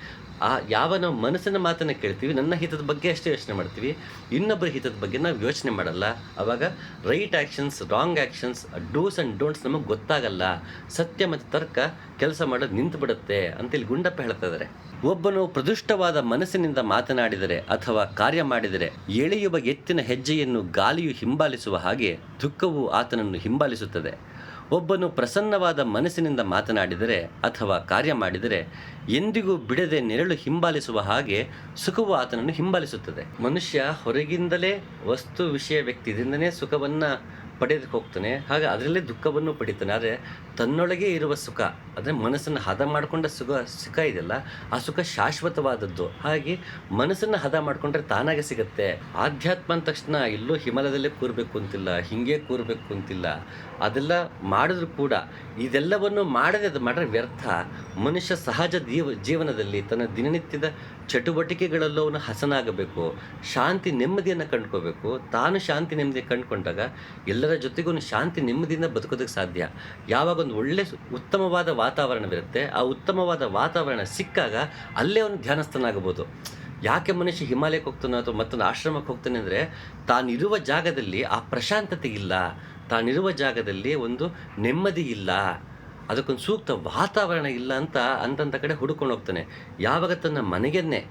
ಆ ಯಾವ ನಾವು ಮನಸ್ಸಿನ ಮಾತನ್ನು ಕೇಳ್ತೀವಿ, ನನ್ನ ಹಿತದ ಬಗ್ಗೆ ಅಷ್ಟೇ ಯೋಚನೆ ಮಾಡ್ತೀವಿ. ಇನ್ನೊಬ್ಬರ ಹಿತದ ಬಗ್ಗೆ ನಾವು ಯೋಚನೆ ಮಾಡಲ್ಲ. ಆವಾಗ right actions wrong actions dos and don'ts ನಮಗೆ ಗೊತ್ತಾಗಲ್ಲ. ಸತ್ಯ ಮತ್ತು ತರ್ಕ ಕೆಲಸ ಮಾಡೋದು ನಿಂತು ಬಿಡುತ್ತೆ ಅಂತೇಳಿ ಗುಂಡಪ್ಪ ಹೇಳ್ತಾ ಇದ್ದಾರೆ ಒಬ್ಬನು ಪ್ರದುಷ್ಟವಾದ ಮನಸ್ಸಿನಿಂದ ಮಾತನಾಡಿದರೆ ಅಥವಾ ಕಾರ್ಯ ಮಾಡಿದರೆ ಎಳೆಯುವ ಎತ್ತಿನ ಹೆಜ್ಜೆಯನ್ನು ಗಾಲಿಯು ಹಿಂಬಾಲಿಸುವ ಹಾಗೆ ದುಃಖವು ಆತನನ್ನು ಹಿಂಬಾಲಿಸುತ್ತದೆ. ಒಬ್ಬನು ಪ್ರಸನ್ನವಾದ ಮನಸ್ಸಿನಿಂದ ಮಾತನಾಡಿದರೆ ಅಥವಾ ಕಾರ್ಯ ಮಾಡಿದರೆ ಎಂದಿಗೂ ಬಿಡದೆ ನೆರಳು ಹಿಂಬಾಲಿಸುವ ಹಾಗೆ ಸುಖವು ಆತನನ್ನು ಹಿಂಬಾಲಿಸುತ್ತದೆ. ಮನುಷ್ಯ ಹೊರಗಿಂದಲೇ ವಸ್ತು ವಿಷಯ ವ್ಯಕ್ತಿಯಿಂದನೇ ಸುಖವನ್ನು ಪಡೆಯೋದಕ್ಕೆ ಹೋಗ್ತಾನೆ. ಹಾಗೆ ಅದರಲ್ಲೇ ದುಃಖವನ್ನು ಪಡಿತಾನೆ. ಆದರೆ ತನ್ನೊಳಗೆ ಇರುವ ಸುಖ, ಅಂದರೆ ಮನಸ್ಸನ್ನು ಹದ ಮಾಡಿಕೊಂಡ ಸುಖ ಸುಖ ಇದೆಯಲ್ಲ, ಆ ಸುಖ ಶಾಶ್ವತವಾದದ್ದು. ಹಾಗೆ ಮನಸ್ಸನ್ನು ಹದ ಮಾಡಿಕೊಂಡ್ರೆ ತಾನಾಗೆ ಸಿಗುತ್ತೆ. ಆಧ್ಯಾತ್ಮ ಅಂದ ತಕ್ಷಣ ಎಲ್ಲೂ ಹಿಮಾಲಯದಲ್ಲೇ ಕೂರಬೇಕು ಅಂತಿಲ್ಲ, ಹಿಂಗೆ ಕೂರಬೇಕು ಅಂತಿಲ್ಲ. ಅದೆಲ್ಲ ಮಾಡಿದ್ರು ಕೂಡ ಇದೆಲ್ಲವನ್ನು ಮಾಡದೆ ಅದು ಮಾಡ್ರೆ ವ್ಯರ್ಥ. ಮನುಷ್ಯ ಸಹಜ ಜೀವ ಜೀವನದಲ್ಲಿ ತನ್ನ ದಿನನಿತ್ಯದ ಚಟುವಟಿಕೆಗಳಲ್ಲೂ ಅವನು ಹಸನಾಗಬೇಕು, ಶಾಂತಿ ನೆಮ್ಮದಿಯನ್ನು ಕಂಡ್ಕೋಬೇಕು. ತಾನು ಶಾಂತಿ ನೆಮ್ಮದಿ ಕಂಡುಕೊಂಡಾಗ ಎಲ್ಲರ ಜೊತೆಗೂ ಶಾಂತಿ ನೆಮ್ಮದಿಯಿಂದ ಬದುಕೋದಕ್ಕೆ ಸಾಧ್ಯ. ಯಾವಾಗ ಒಂದು ಒಳ್ಳೆ ಉತ್ತಮವಾದ ವಾತಾವರಣವಿರುತ್ತೆ, ಆ ಉತ್ತಮವಾದ ವಾತಾವರಣ ಸಿಕ್ಕಾಗ ಅಲ್ಲೇ ಅವನು ಧ್ಯಾನಸ್ಥನಾಗಬಹುದು. ಯಾಕೆ ಮನುಷ್ಯ ಹಿಮಾಲಯಕ್ಕೆ ಹೋಗ್ತಾನೆ ಅಥವಾ ಮತ್ತೊಂದು ಆಶ್ರಮಕ್ಕೆ ಹೋಗ್ತಾನೆ ಅಂದರೆ, ತಾನಿರುವ ಜಾಗದಲ್ಲಿ ಆ ಪ್ರಶಾಂತತೆ ಇಲ್ಲ. ತಾನಿರುವ ಜಾಗದಲ್ಲಿ ಒಂದು ನೆಮ್ಮದಿ ಇಲ್ಲ. ಅದಕ್ಕೊಂದು ಸೂಕ್ತ ವಾತಾವರಣ ಇಲ್ಲ ಅಂತ ಅಂತಂತ ಕಡೆ ಹುಡುಕೊಂಡು ಹೋಗ್ತಾನೆ. ಯಾವಾಗ ತನ್ನ ಮನೆಯನ್ನೇ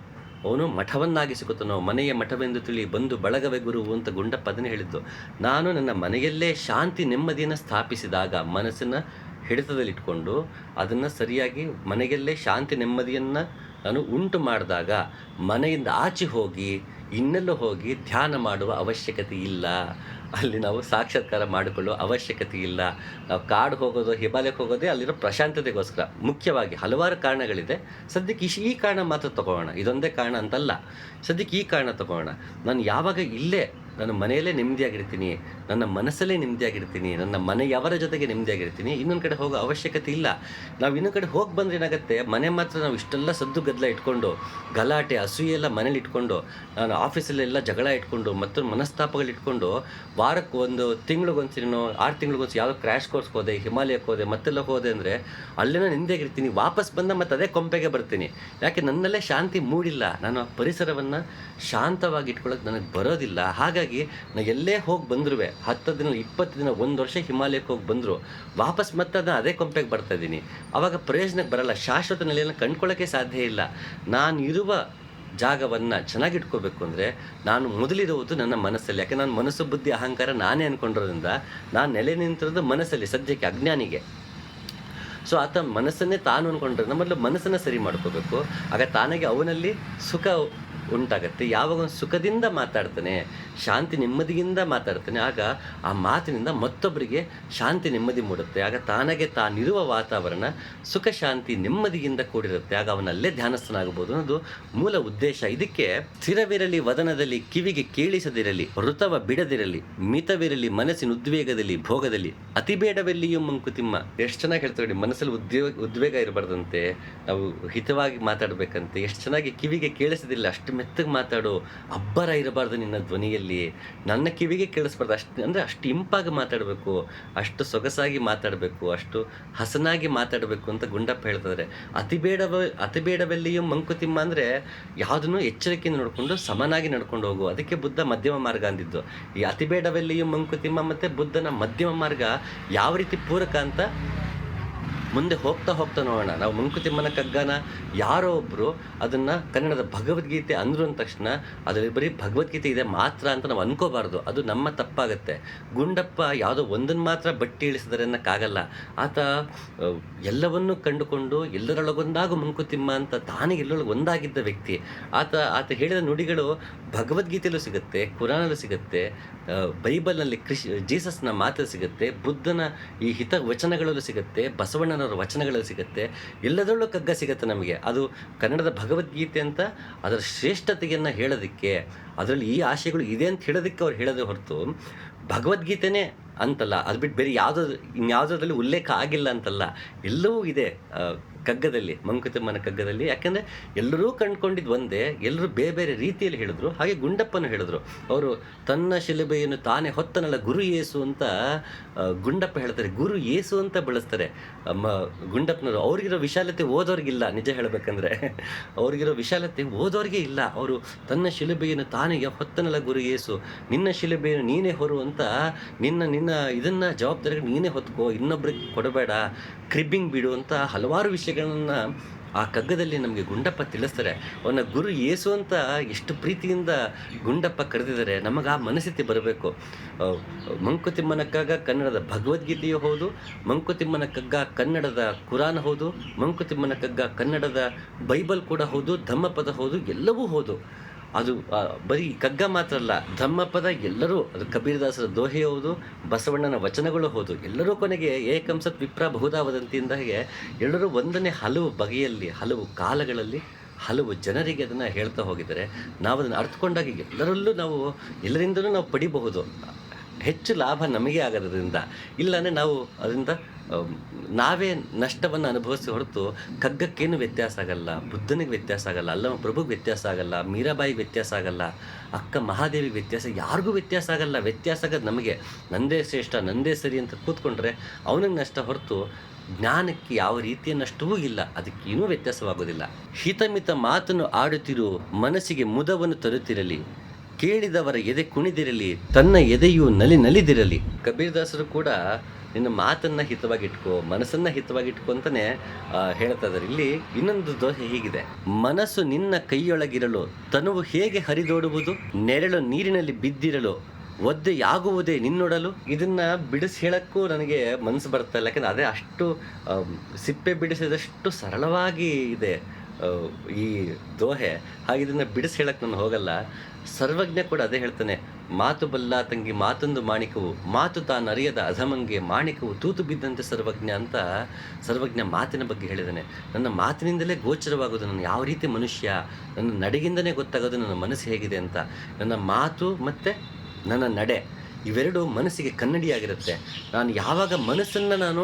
ಅವನು ಮಠವನ್ನಾಗಿಸಿಕೊತಾನೋ, ಮನೆಯ ಮಠವೆಂದು ತಿಳಿ ಬಂದು ಬಳಗವೇ ಗುರು ಅಂತ ಗುಂಡಪ್ಪ ಅದನ್ನು ಹೇಳಿದ್ದು. ನಾನು ನನ್ನ ಮನೆಯಲ್ಲೇ ಶಾಂತಿ ನೆಮ್ಮದಿಯನ್ನು ಸ್ಥಾಪಿಸಿದಾಗ ಮನಸ್ಸನ್ನು ಹಿಡಿತದಲ್ಲಿಟ್ಕೊಂಡು ಅದನ್ನು ಸರಿಯಾಗಿ ಮನೆಯಲ್ಲೇ ಶಾಂತಿ ನೆಮ್ಮದಿಯನ್ನು ನಾನು ಉಂಟು ಮಾಡಿದಾಗ ಮನೆಯಿಂದ ಆಚೆ ಹೋಗಿ ಇನ್ನೆಲ್ಲೋ ಹೋಗಿ ಧ್ಯಾನ ಮಾಡುವ ಅವಶ್ಯಕತೆ ಇಲ್ಲ. ಅಲ್ಲಿ ನಾವು ಸಾಕ್ಷಾತ್ಕಾರ ಮಾಡಿಕೊಳ್ಳುವ ಅವಶ್ಯಕತೆ ಇಲ್ಲ. ನಾವು ಕಾಡು ಹೋಗೋದು, ಹಿಮಾಲಯಕ್ಕೆ ಹೋಗೋದೇ ಅಲ್ಲಿರೋ ಪ್ರಶಾಂತತೆಗೋಸ್ಕರ. ಮುಖ್ಯವಾಗಿ ಹಲವಾರು ಕಾರಣಗಳಿದೆ. ಸದ್ಯಕ್ಕೆ ಇಶ್ ಈ ಕಾರಣ ಮಾತ್ರ ತಗೋಣ ಇದೊಂದೇ ಕಾರಣ ಅಂತಲ್ಲ. ಸದ್ಯಕ್ಕೆ ಈ ಕಾರಣ ತಗೋಣ ನಾನು ಯಾವಾಗ ಇಲ್ಲೇ ನನ್ನ ಮನೆಯಲ್ಲೇ ನೆಮ್ಮದಿಯಾಗಿರ್ತೀನಿ, ನನ್ನ ಮನಸ್ಸಲ್ಲೇ ನೆಮ್ಮದಿಯಾಗಿರ್ತೀನಿ, ನನ್ನ ಮನೆಯವರ ಜೊತೆಗೆ ನೆಮ್ಮದಿಯಾಗಿರ್ತೀನಿ, ಇನ್ನೊಂದು ಕಡೆ ಹೋಗೋ ಅವಶ್ಯಕತೆ ಇಲ್ಲ. ನಾವು ಇನ್ನೊಂದು ಕಡೆ ಹೋಗಿ ಬಂದರೆ ಏನಾಗುತ್ತೆ, ಮನೆ ಮಾತ್ರ ನಾವು ಇಷ್ಟೆಲ್ಲ ಸದ್ದು ಗದ್ದಲ ಇಟ್ಕೊಂಡು, ಗಲಾಟೆ, ಅಸೂಯೆ ಎಲ್ಲ ಮನೇಲಿ ಇಟ್ಕೊಂಡು, ನಾನು ಆಫೀಸಲ್ಲೆಲ್ಲ ಜಗಳ ಇಟ್ಕೊಂಡು ಮತ್ತು ಮನಸ್ತಾಪಗಳು ಇಟ್ಕೊಂಡು, ವಾರಕ್ಕೆ ಒಂದು ತಿಂಗಳಿಗೊಂದ್ಸರಿನೋ ಆರು ತಿಂಗಳಿಗೊಂದ್ಸರಿ ಯಾವುದೋ ಕ್ರ್ಯಾಶ್ ಕೋರ್ಸ್ಗೆ ಹೋದೆ, ಹಿಮಾಲಯಕ್ಕೆ ಹೋದೆ, ಮತ್ತೆಲ್ಲ ಹೋದೆ ಅಂದರೆ ಅಲ್ಲೇನೋ ನಿಂದೆಗಿರ್ತೀನಿ ವಾಪಸ್ ಬಂದ ಮತ್ತೆ ಅದೇ ಕೊಂಪೆಗೆ ಬರ್ತೀನಿ. ಯಾಕೆ ನನ್ನಲ್ಲೇ ಶಾಂತಿ ಮೂಡಿಲ್ಲ. ನಾನು ಆ ಪರಿಸರವನ್ನು ಶಾಂತವಾಗಿ ಇಟ್ಕೊಳ್ಳೋಕೆ ನನಗೆ ಬರೋದಿಲ್ಲ. ಹಾಗಾಗಿ ನಾ ಎಲ್ಲೇ ಹೋಗಿ ಬಂದ್ರು ಹತ್ತು ದಿನ, ಇಪ್ಪತ್ತು ದಿನ, ಒಂದು ವರ್ಷ ಹಿಮಾಲಯಕ್ಕೆ ಹೋಗಿ ಬಂದರು, ವಾಪಸ್ ಮತ್ತೆ ಅದನ್ನ ಅದೇ ಕೊಂಪೆಗೆ ಬರ್ತಾ ಇದ್ದೀನಿ. ಅವಾಗ ಪ್ರಯೋಜನಕ್ಕೆ ಬರಲ್ಲ, ಶಾಶ್ವತ ನೆಲೆಯನ್ನು ಕಂಡ್ಕೊಳ್ಳೋಕ್ಕೆ ಸಾಧ್ಯ ಇಲ್ಲ. ನಾನು ಇರುವ ಜಾಗವನ್ನು ಚೆನ್ನಾಗಿಟ್ಕೋಬೇಕು ಅಂದರೆ ನಾನು ಮೊದಲಿರುವುದು ನನ್ನ ಮನಸ್ಸಲ್ಲಿ, ಯಾಕೆ ನಾನು ಮನಸ್ಸು, ಬುದ್ಧಿ, ಅಹಂಕಾರ ನಾನೇ ಅಂದ್ಕೊಂಡಿರೋದ್ರಿಂದ ನಾನು ನೆಲೆ ನಿಂತಿರೋದು ಮನಸ್ಸಲ್ಲಿ, ಸದ್ಯಕ್ಕೆ ಅಜ್ಞಾನಿಗೆ. ಸೊ ಆತ ಮನಸ್ಸನ್ನೇ ತಾನು ಅಂದ್ಕೊಂಡ್ರೆ ಮೊದಲು ಮನಸ್ಸನ್ನು ಸರಿ ಮಾಡ್ಕೋಬೇಕು. ಆಗ ತಾನಾಗೆ ಅವನಲ್ಲಿ ಸುಖ ಉಂಟಾಗತ್ತೆ. ಯಾವಾಗ ಒಂದು ಸುಖದಿಂದ ಮಾತಾಡ್ತಾನೆ, ಶಾಂತಿ ನೆಮ್ಮದಿಯಿಂದ ಮಾತಾಡ್ತಾನೆ, ಆಗ ಆ ಮಾತಿನಿಂದ ಮತ್ತೊಬ್ಬರಿಗೆ ಶಾಂತಿ ನೆಮ್ಮದಿ ಮೂಡುತ್ತೆ. ಆಗ ತಾನಾಗೆ ತಾನಿರುವ ವಾತಾವರಣ ಸುಖ, ಶಾಂತಿ, ನೆಮ್ಮದಿಯಿಂದ ಕೂಡಿರುತ್ತೆ. ಆಗ ಅವನಲ್ಲೇ ಧ್ಯಾನಸ್ಥನಾಗಬಹುದು ಅನ್ನೋದು ಮೂಲ ಉದ್ದೇಶ. ಇದಕ್ಕೆ ಸ್ಥಿರವಿರಲಿ, ವದನದಲ್ಲಿ, ಕಿವಿಗೆ ಕೇಳಿಸದಿರಲಿ, ಋತವ ಬಿಡದಿರಲಿ, ಮಿತವಿರಲಿ, ಮನಸ್ಸಿನ ಉದ್ವೇಗದಲ್ಲಿ, ಭೋಗದಲ್ಲಿ, ಅತಿ ಬೇಡವೆಲ್ಲಿಯೂ ಮಂಕುತಿಮ್ಮ. ಎಷ್ಟು ಚೆನ್ನಾಗಿ ಹೇಳ್ತಾರೆ ಮನಸ್ಸಲ್ಲಿ ಉದ್ವೇಗ ಉದ್ವೇಗ ಇರಬಾರ್ದಂತೆ. ನಾವು ಹಿತವಾಗಿ ಮಾತಾಡಬೇಕಂತೆ. ಎಷ್ಟು ಚೆನ್ನಾಗಿ ಕಿವಿಗೆ ಕೇಳಿಸದಿಲ್ಲ ಅಷ್ಟು ಮೆತ್ತಗೆ ಮಾತಾಡು, ಅಬ್ಬರ ಇರಬಾರ್ದು ನಿನ್ನ ಧ್ವನಿಯಲ್ಲಿ. ನನ್ನ ಕಿವಿಗೆ ಕೇಳಿಸ್ಬಾರ್ದು. ಅಷ್ಟು, ಅಂದರೆ ಅಷ್ಟು ಇಂಪಾಗಿ ಮಾತಾಡಬೇಕು, ಅಷ್ಟು ಸೊಗಸಾಗಿ ಮಾತಾಡಬೇಕು, ಅಷ್ಟು ಹಸನಾಗಿ ಮಾತಾಡಬೇಕು ಅಂತ ಗುಂಡಪ್ಪ ಹೇಳ್ತಾರೆ ಅತಿ ಬೇಡವ ಮಂಕುತಿಮ್ಮ ಅಂದರೆ ಯಾವುದನ್ನು ಎಚ್ಚರಿಕೆಯಿಂದ ನೋಡಿಕೊಂಡು ಸಮನಾಗಿ ನಡ್ಕೊಂಡು ಹೋಗು. ಅದಕ್ಕೆ ಬುದ್ಧ ಮಧ್ಯಮ ಮಾರ್ಗ ಅಂದಿದ್ದು. ಈ ಅತಿ ಬೇಡವೆಲ್ಲಿಯೂ ಮಂಕುತಿಮ್ಮ ಮತ್ತು ಬುದ್ಧನ ಮಧ್ಯಮ ಮಾರ್ಗ ಯಾವ ರೀತಿ ಪೂರಕ ಅಂತ ಮುಂದೆ ಹೋಗ್ತಾ ಹೋಗ್ತಾ ನೋಡೋಣ. ನಾವು ಮುಂಕುತಿಮ್ಮನ ಕಗ್ಗನ ಯಾರೋ ಒಬ್ಬರು ಅದನ್ನು ಕನ್ನಡದ ಭಗವದ್ಗೀತೆ ಅಂದ್ರು ಅಂದ ತಕ್ಷಣ ಅದರಲ್ಲಿ ಬರೀ ಭಗವದ್ಗೀತೆ ಇದೆ ಮಾತ್ರ ಅಂತ ನಾವು ಅನ್ಕೋಬಾರ್ದು. ಅದು ನಮ್ಮ ತಪ್ಪಾಗುತ್ತೆ. ಗುಂಡಪ್ಪ ಯಾವುದೋ ಒಂದನ್ನು ಮಾತ್ರ ಬಟ್ಟಿ ಇಳಿಸಿದರೆ ಅನ್ನೋಕ್ಕಾಗಲ್ಲ. ಆತ ಎಲ್ಲವನ್ನೂ ಕಂಡುಕೊಂಡು ಎಲ್ಲರೊಳಗೊಂದಾಗು ಮುಂಕುತಿಮ್ಮ ಅಂತ ತಾನೇ ಎಲ್ಲರೊಳಗೆ ಒಂದಾಗಿದ್ದ ವ್ಯಕ್ತಿ. ಆತ ಆತ ಹೇಳಿದ ನುಡಿಗಳು ಭಗವದ್ಗೀತೆಯಲ್ಲೂ ಸಿಗುತ್ತೆ ಕುರಾನಲ್ಲೂ ಸಿಗುತ್ತೆ ಬೈಬಲ್ನಲ್ಲಿ ಕೃಷಿ ಜೀಸಸ್ನ ಮಾತಲ್ಲಿ ಸಿಗುತ್ತೆ, ಬುದ್ಧನ ಈ ಹಿತ ವಚನಗಳಲ್ಲೂ ಸಿಗುತ್ತೆ ಬಸವಣ್ಣನವರ ವಚನಗಳಲ್ಲಿ ಸಿಗುತ್ತೆ, ಎಲ್ಲದರಲ್ಲೂ ಕಗ್ಗ ಸಿಗುತ್ತೆ ನಮಗೆ. ಅದು ಕನ್ನಡದ ಭಗವದ್ಗೀತೆ ಅಂತ ಅದರ ಶ್ರೇಷ್ಠತೆಯನ್ನು ಹೇಳೋದಕ್ಕೆ, ಅದರಲ್ಲಿ ಈ ಆಶಯಗಳು ಇದೆ ಅಂತ ಹೇಳೋದಕ್ಕೆ ಅವ್ರು ಹೇಳೋದೇ ಹೊರತು ಭಗವದ್ಗೀತೆನೇ ಅಂತಲ್ಲ. ಅದು ಬಿಟ್ಟು ಬೇರೆ ಯಾವುದೋ, ಇನ್ಯಾವುದರಲ್ಲಿ ಉಲ್ಲೇಖ ಆಗಿಲ್ಲ ಅಂತಲ್ಲ. ಎಲ್ಲವೂ ಇದೆ. ಕಗ್ಗದಲ್ಲಿ, ಮಂಕುತಿಮ್ಮನ ಕಗ್ಗದಲ್ಲಿ. ಯಾಕೆಂದರೆ ಎಲ್ಲರೂ ಕಂಡುಕೊಂಡಿದ್ದು ಒಂದೇ, ಎಲ್ಲರೂ ಬೇರೆ ಬೇರೆ ರೀತಿಯಲ್ಲಿ ಹೇಳಿದ್ರು. ಹಾಗೆ ಗುಂಡಪ್ಪನು ಹೇಳಿದ್ರು. ಅವರು ತನ್ನ ಶಿಲುಬೆಯನ್ನು ತಾನೇ ಹೊತ್ತನಲ್ಲ, ಗುರು ಏಸು ಅಂತ ಗುಂಡಪ್ಪ ಹೇಳ್ತಾರೆ. ಗುರು ಏಸು ಅಂತ ಬಳಸ್ತಾರೆ. ಮ ಗುಂಡಪ್ಪನವರು, ಅವ್ರಿಗಿರೋ ವಿಶಾಲತೆ ಓದೋರಿಗಿಲ್ಲ ನಿಜ ಹೇಳಬೇಕಂದ್ರೆ. ಅವ್ರಿಗಿರೋ ವಿಶಾಲತೆ ಓದೋರಿಗೆ ಇಲ್ಲ. ಅವರು ತನ್ನ ಶಿಲುಬೆಯನ್ನು ತಾನೇ ಹೊತ್ತನಲ್ಲ, ಗುರು ಏಸು. ನಿನ್ನ ಶಿಲುಬೆಯನ್ನು ನೀನೇ ಹೊರು ಅಂತ, ನಿನ್ನ ನಿನ್ನ ಇದನ್ನ ಜವಾಬ್ದಾರಿಗೆ ನೀನೇ ಹೊತ್ಕೋ, ಇನ್ನೊಬ್ರಿಗೆ ಕೊಡಬೇಡ, ಕ್ರಿಬ್ಬಿಂಗ್ ಬಿಡು ಅಂತ ಹಲವಾರು ವಿಷಯಗಳನ್ನ ಆ ಕಗ್ಗದಲ್ಲಿ ನಮಗೆ ಗುಂಡಪ್ಪ ತಿಳಿಸ್ತಾರೆ. ಅವನ ಗುರು ಏಸು ಅಂತ ಎಷ್ಟು ಪ್ರೀತಿಯಿಂದ ಗುಂಡಪ್ಪ ಕರೆದಿದ್ದಾರೆ, ನಮಗೆ ಆ ಮನಸ್ಥಿತಿ ಬರಬೇಕು. ಮಂಕುತಿಮ್ಮನ ಕಗ್ಗ ಕನ್ನಡದ ಭಗವದ್ಗೀತೆಯೂ ಹೌದು, ಮಂಕುತಿಮ್ಮನ ಕಗ್ಗ ಕನ್ನಡದ ಕುರಾನ್ ಹೌದು, ಮಂಕುತಿಮ್ಮನ ಕಗ್ಗ ಕನ್ನಡದ ಬೈಬಲ್ ಕೂಡ ಹೌದು ಧಮ್ಮಪದ ಹೌದು, ಎಲ್ಲವೂ ಹೌದು. ಅದು ಬರೀ ಕಗ್ಗ ಮಾತ್ರ ಅಲ್ಲ ಧಮ್ಮಪದ ಎಲ್ಲರೂ, ಅದು ಕಬೀರದಾಸರ ದೋಹೆ ಹೌದು ಬಸವಣ್ಣನ ವಚನಗಳು ಹೌದು ಎಲ್ಲರೂ ಕೊನೆಗೆ ಏಕಂಸತ್ ವಿಪ್ರ ಬಹುದಾವದಂತಿಂದಾಗೆ ಎಲ್ಲರೂ ಒಂದನೇ ಹಲವು ಬಗೆಯಲ್ಲಿ, ಹಲವು ಕಾಲಗಳಲ್ಲಿ, ಹಲವು ಜನರಿಗೆ ಅದನ್ನು ಹೇಳ್ತಾ ಹೋಗಿದ್ದಾರೆ. ನಾವು ಅದನ್ನು ಅರ್ಥಕೊಂಡಾಗ ಎಲ್ಲರಲ್ಲೂ ನಾವು, ಎಲ್ಲರಿಂದಲೂ ನಾವು ಪಡಿಬಹುದು. ಹೆಚ್ಚು ಲಾಭ ನಮಗೆ ಆಗೋದ್ರಿಂದ ಇಲ್ಲಾಂದರೆ ನಾವು ಅದರಿಂದ ನಾವೇ ನಷ್ಟವನ್ನು ಅನುಭವಿಸಿ ಹೊರತು ಕಗ್ಗಕ್ಕೇನು ವ್ಯತ್ಯಾಸ ಆಗಲ್ಲ, ಬುದ್ಧನಿಗೆ ವ್ಯತ್ಯಾಸ ಆಗಲ್ಲ ಅಲ್ಲಮ ಪ್ರಭುಗೆ ವ್ಯತ್ಯಾಸ ಆಗಲ್ಲ ಮೀರಾಬಾಯಿ ವ್ಯತ್ಯಾಸ ಆಗಲ್ಲ, ಅಕ್ಕ ಮಹಾದೇವಿ ವ್ಯತ್ಯಾಸ, ಯಾರಿಗೂ ವ್ಯತ್ಯಾಸ ಆಗಲ್ಲ, ವ್ಯತ್ಯಾಸ ಆಗೋದು ನಮಗೆ. ನಂದೇ ಶ್ರೇಷ್ಠ, ನಂದೇ ಸರಿ ಅಂತ ಕೂತ್ಕೊಂಡ್ರೆ ಅವನಿಗೆ ನಷ್ಟ ಹೊರತು ಜ್ಞಾನಕ್ಕೆ ಯಾವ ರೀತಿಯ ನಷ್ಟವೂ ಇಲ್ಲ ಅದಕ್ಕೇನೂ ವ್ಯತ್ಯಾಸವಾಗೋದಿಲ್ಲ. ಹಿತಮಿತ ಮಾತನ್ನು ಆಡುತ್ತಿರು, ಮನಸ್ಸಿಗೆ ಮುದವನ್ನು ತರುತ್ತಿರಲಿ, ಕೇಳಿದವರ ಎದೆ ಕುಣಿದಿರಲಿ, ತನ್ನ ಎದೆಯು ನಲಿ ನಲಿದಿರಲಿ. ಕಬೀರ್ದಾಸರು ಕೂಡ ನಿನ್ನ ಮಾತನ್ನ ಹಿತವಾಗಿಟ್ಕೊ ಮನಸ್ಸನ್ನು ಹಿತವಾಗಿಟ್ಕೊ ಅಂತಾನೆ ಆ, ಹೇಳ್ತಾ ಇದ್ದಾರೆ ಇಲ್ಲಿ ಇನ್ನೊಂದು ದೋಷ ಹೀಗಿದೆ. ಮನಸ್ಸು ನಿನ್ನ ಕೈಯೊಳಗಿರಲು ತನುವು ಹೇಗೆ ಹರಿದೋಡುವುದು? ನೆರಳು ನೀರಿನಲ್ಲಿ ಬಿದ್ದಿರಲು ಒದ್ದೆಯಾಗುವುದೇ ನಿನ್ನೊಡಲು? ಇದನ್ನ ಬಿಡಿಸಿ ಹೇಳಕ್ಕೂ ನನಗೆ ಮನಸ್ಸು ಬರ್ತಾ ಇಲ್ಲ. ಯಾಕಂದ್ರೆ ಅದೇ ಅಷ್ಟು ಸಿಪ್ಪೆ ಬಿಡಿಸಿದಷ್ಟು ಸರಳವಾಗಿ ಇದೆ ಈ ದೋಹೆ. ಹಾಗೆ ಇದನ್ನ ಬಿಡಿಸಿ ಹೇಳಕ್ಕೆ ನಾನು ಹೋಗಲ್ಲ. ಸರ್ವಜ್ಞ ಕೂಡ ಅದೇ ಹೇಳ್ತಾನೆ, ಮಾತು ಬಲ್ಲ ತಂಗಿ ಮಾತೊಂದು ಮಾಣಿಕವು, ಮಾತು ತಾನು ಅರಿಯದ ಅಧಮಂಗೆ ಮಾಣಿಕವು, ತೂತು ಬಿದ್ದಂತೆ ಸರ್ವಜ್ಞ ಅಂತ ಸರ್ವಜ್ಞ ಮಾತಿನ ಬಗ್ಗೆ ಹೇಳಿದ್ದಾನೆ ನನ್ನ ಮಾತಿನಿಂದಲೇ ಗೋಚರವಾಗೋದು ನಾನು ಯಾವ ರೀತಿ ಮನುಷ್ಯ, ನನ್ನ ನಡೆಗಿಂದನೇ ಗೊತ್ತಾಗೋದು ನನ್ನ ಮನಸ್ಸು ಹೇಗಿದೆ ಅಂತ. ನನ್ನ ಮಾತು ಮತ್ತು ನನ್ನ ನಡೆ ಇವೆರಡು ಮನಸ್ಸಿಗೆ ಕನ್ನಡಿಯಾಗಿರುತ್ತೆ. ನಾನು ಯಾವಾಗ ಮನಸ್ಸನ್ನು ನಾನು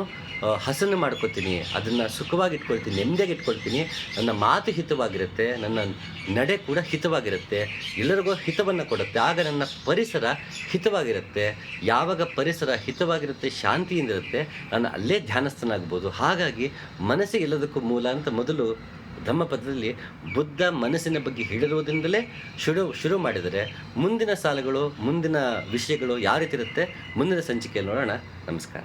ಹಸನು ಮಾಡ್ಕೊತೀನಿ, ಅದನ್ನು ಸುಖವಾಗಿ ಇಟ್ಕೊಳ್ತೀನಿ ನೆಮ್ಮದಿಯಾಗಿ ಇಟ್ಕೊಳ್ತೀನಿ ನನ್ನ ಮಾತು ಹಿತವಾಗಿರುತ್ತೆ, ನನ್ನ ನಡೆ ಕೂಡ ಹಿತವಾಗಿರುತ್ತೆ, ಎಲ್ಲರಿಗೂ ಹಿತವನ್ನು ಕೊಡುತ್ತೆ. ಆಗ ನನ್ನ ಪರಿಸರ ಹಿತವಾಗಿರುತ್ತೆ. ಯಾವಾಗ ಪರಿಸರ ಹಿತವಾಗಿರುತ್ತೆ, ಶಾಂತಿಯಿಂದ ಇರುತ್ತೆ, ನಾನು ಅಲ್ಲೇ ಧ್ಯಾನಸ್ಥನಾಗ್ಬೋದು. ಹಾಗಾಗಿ ಮನಸ್ಸಿಗೆ ಎಲ್ಲದಕ್ಕೂ ಮೂಲ ಅಂತ ಮೊದಲು ಧಮ್ಮಪದದಲ್ಲಿ ಬುದ್ಧ ಮನಸ್ಸಿನ ಬಗ್ಗೆ ಹೇಳಿರುವುದರಿಂದಲೇ ಶುರು ಶುರು ಮಾಡಿದರೆ ಮುಂದಿನ ಸಾಲುಗಳು, ಮುಂದಿನ ವಿಷಯಗಳು ಯಾವ ರೀತಿ ಇರುತ್ತೆ, ಮುಂದಿನ ಸಂಚಿಕೆಯಲ್ಲಿ ನೋಡೋಣ. ನಮಸ್ಕಾರ.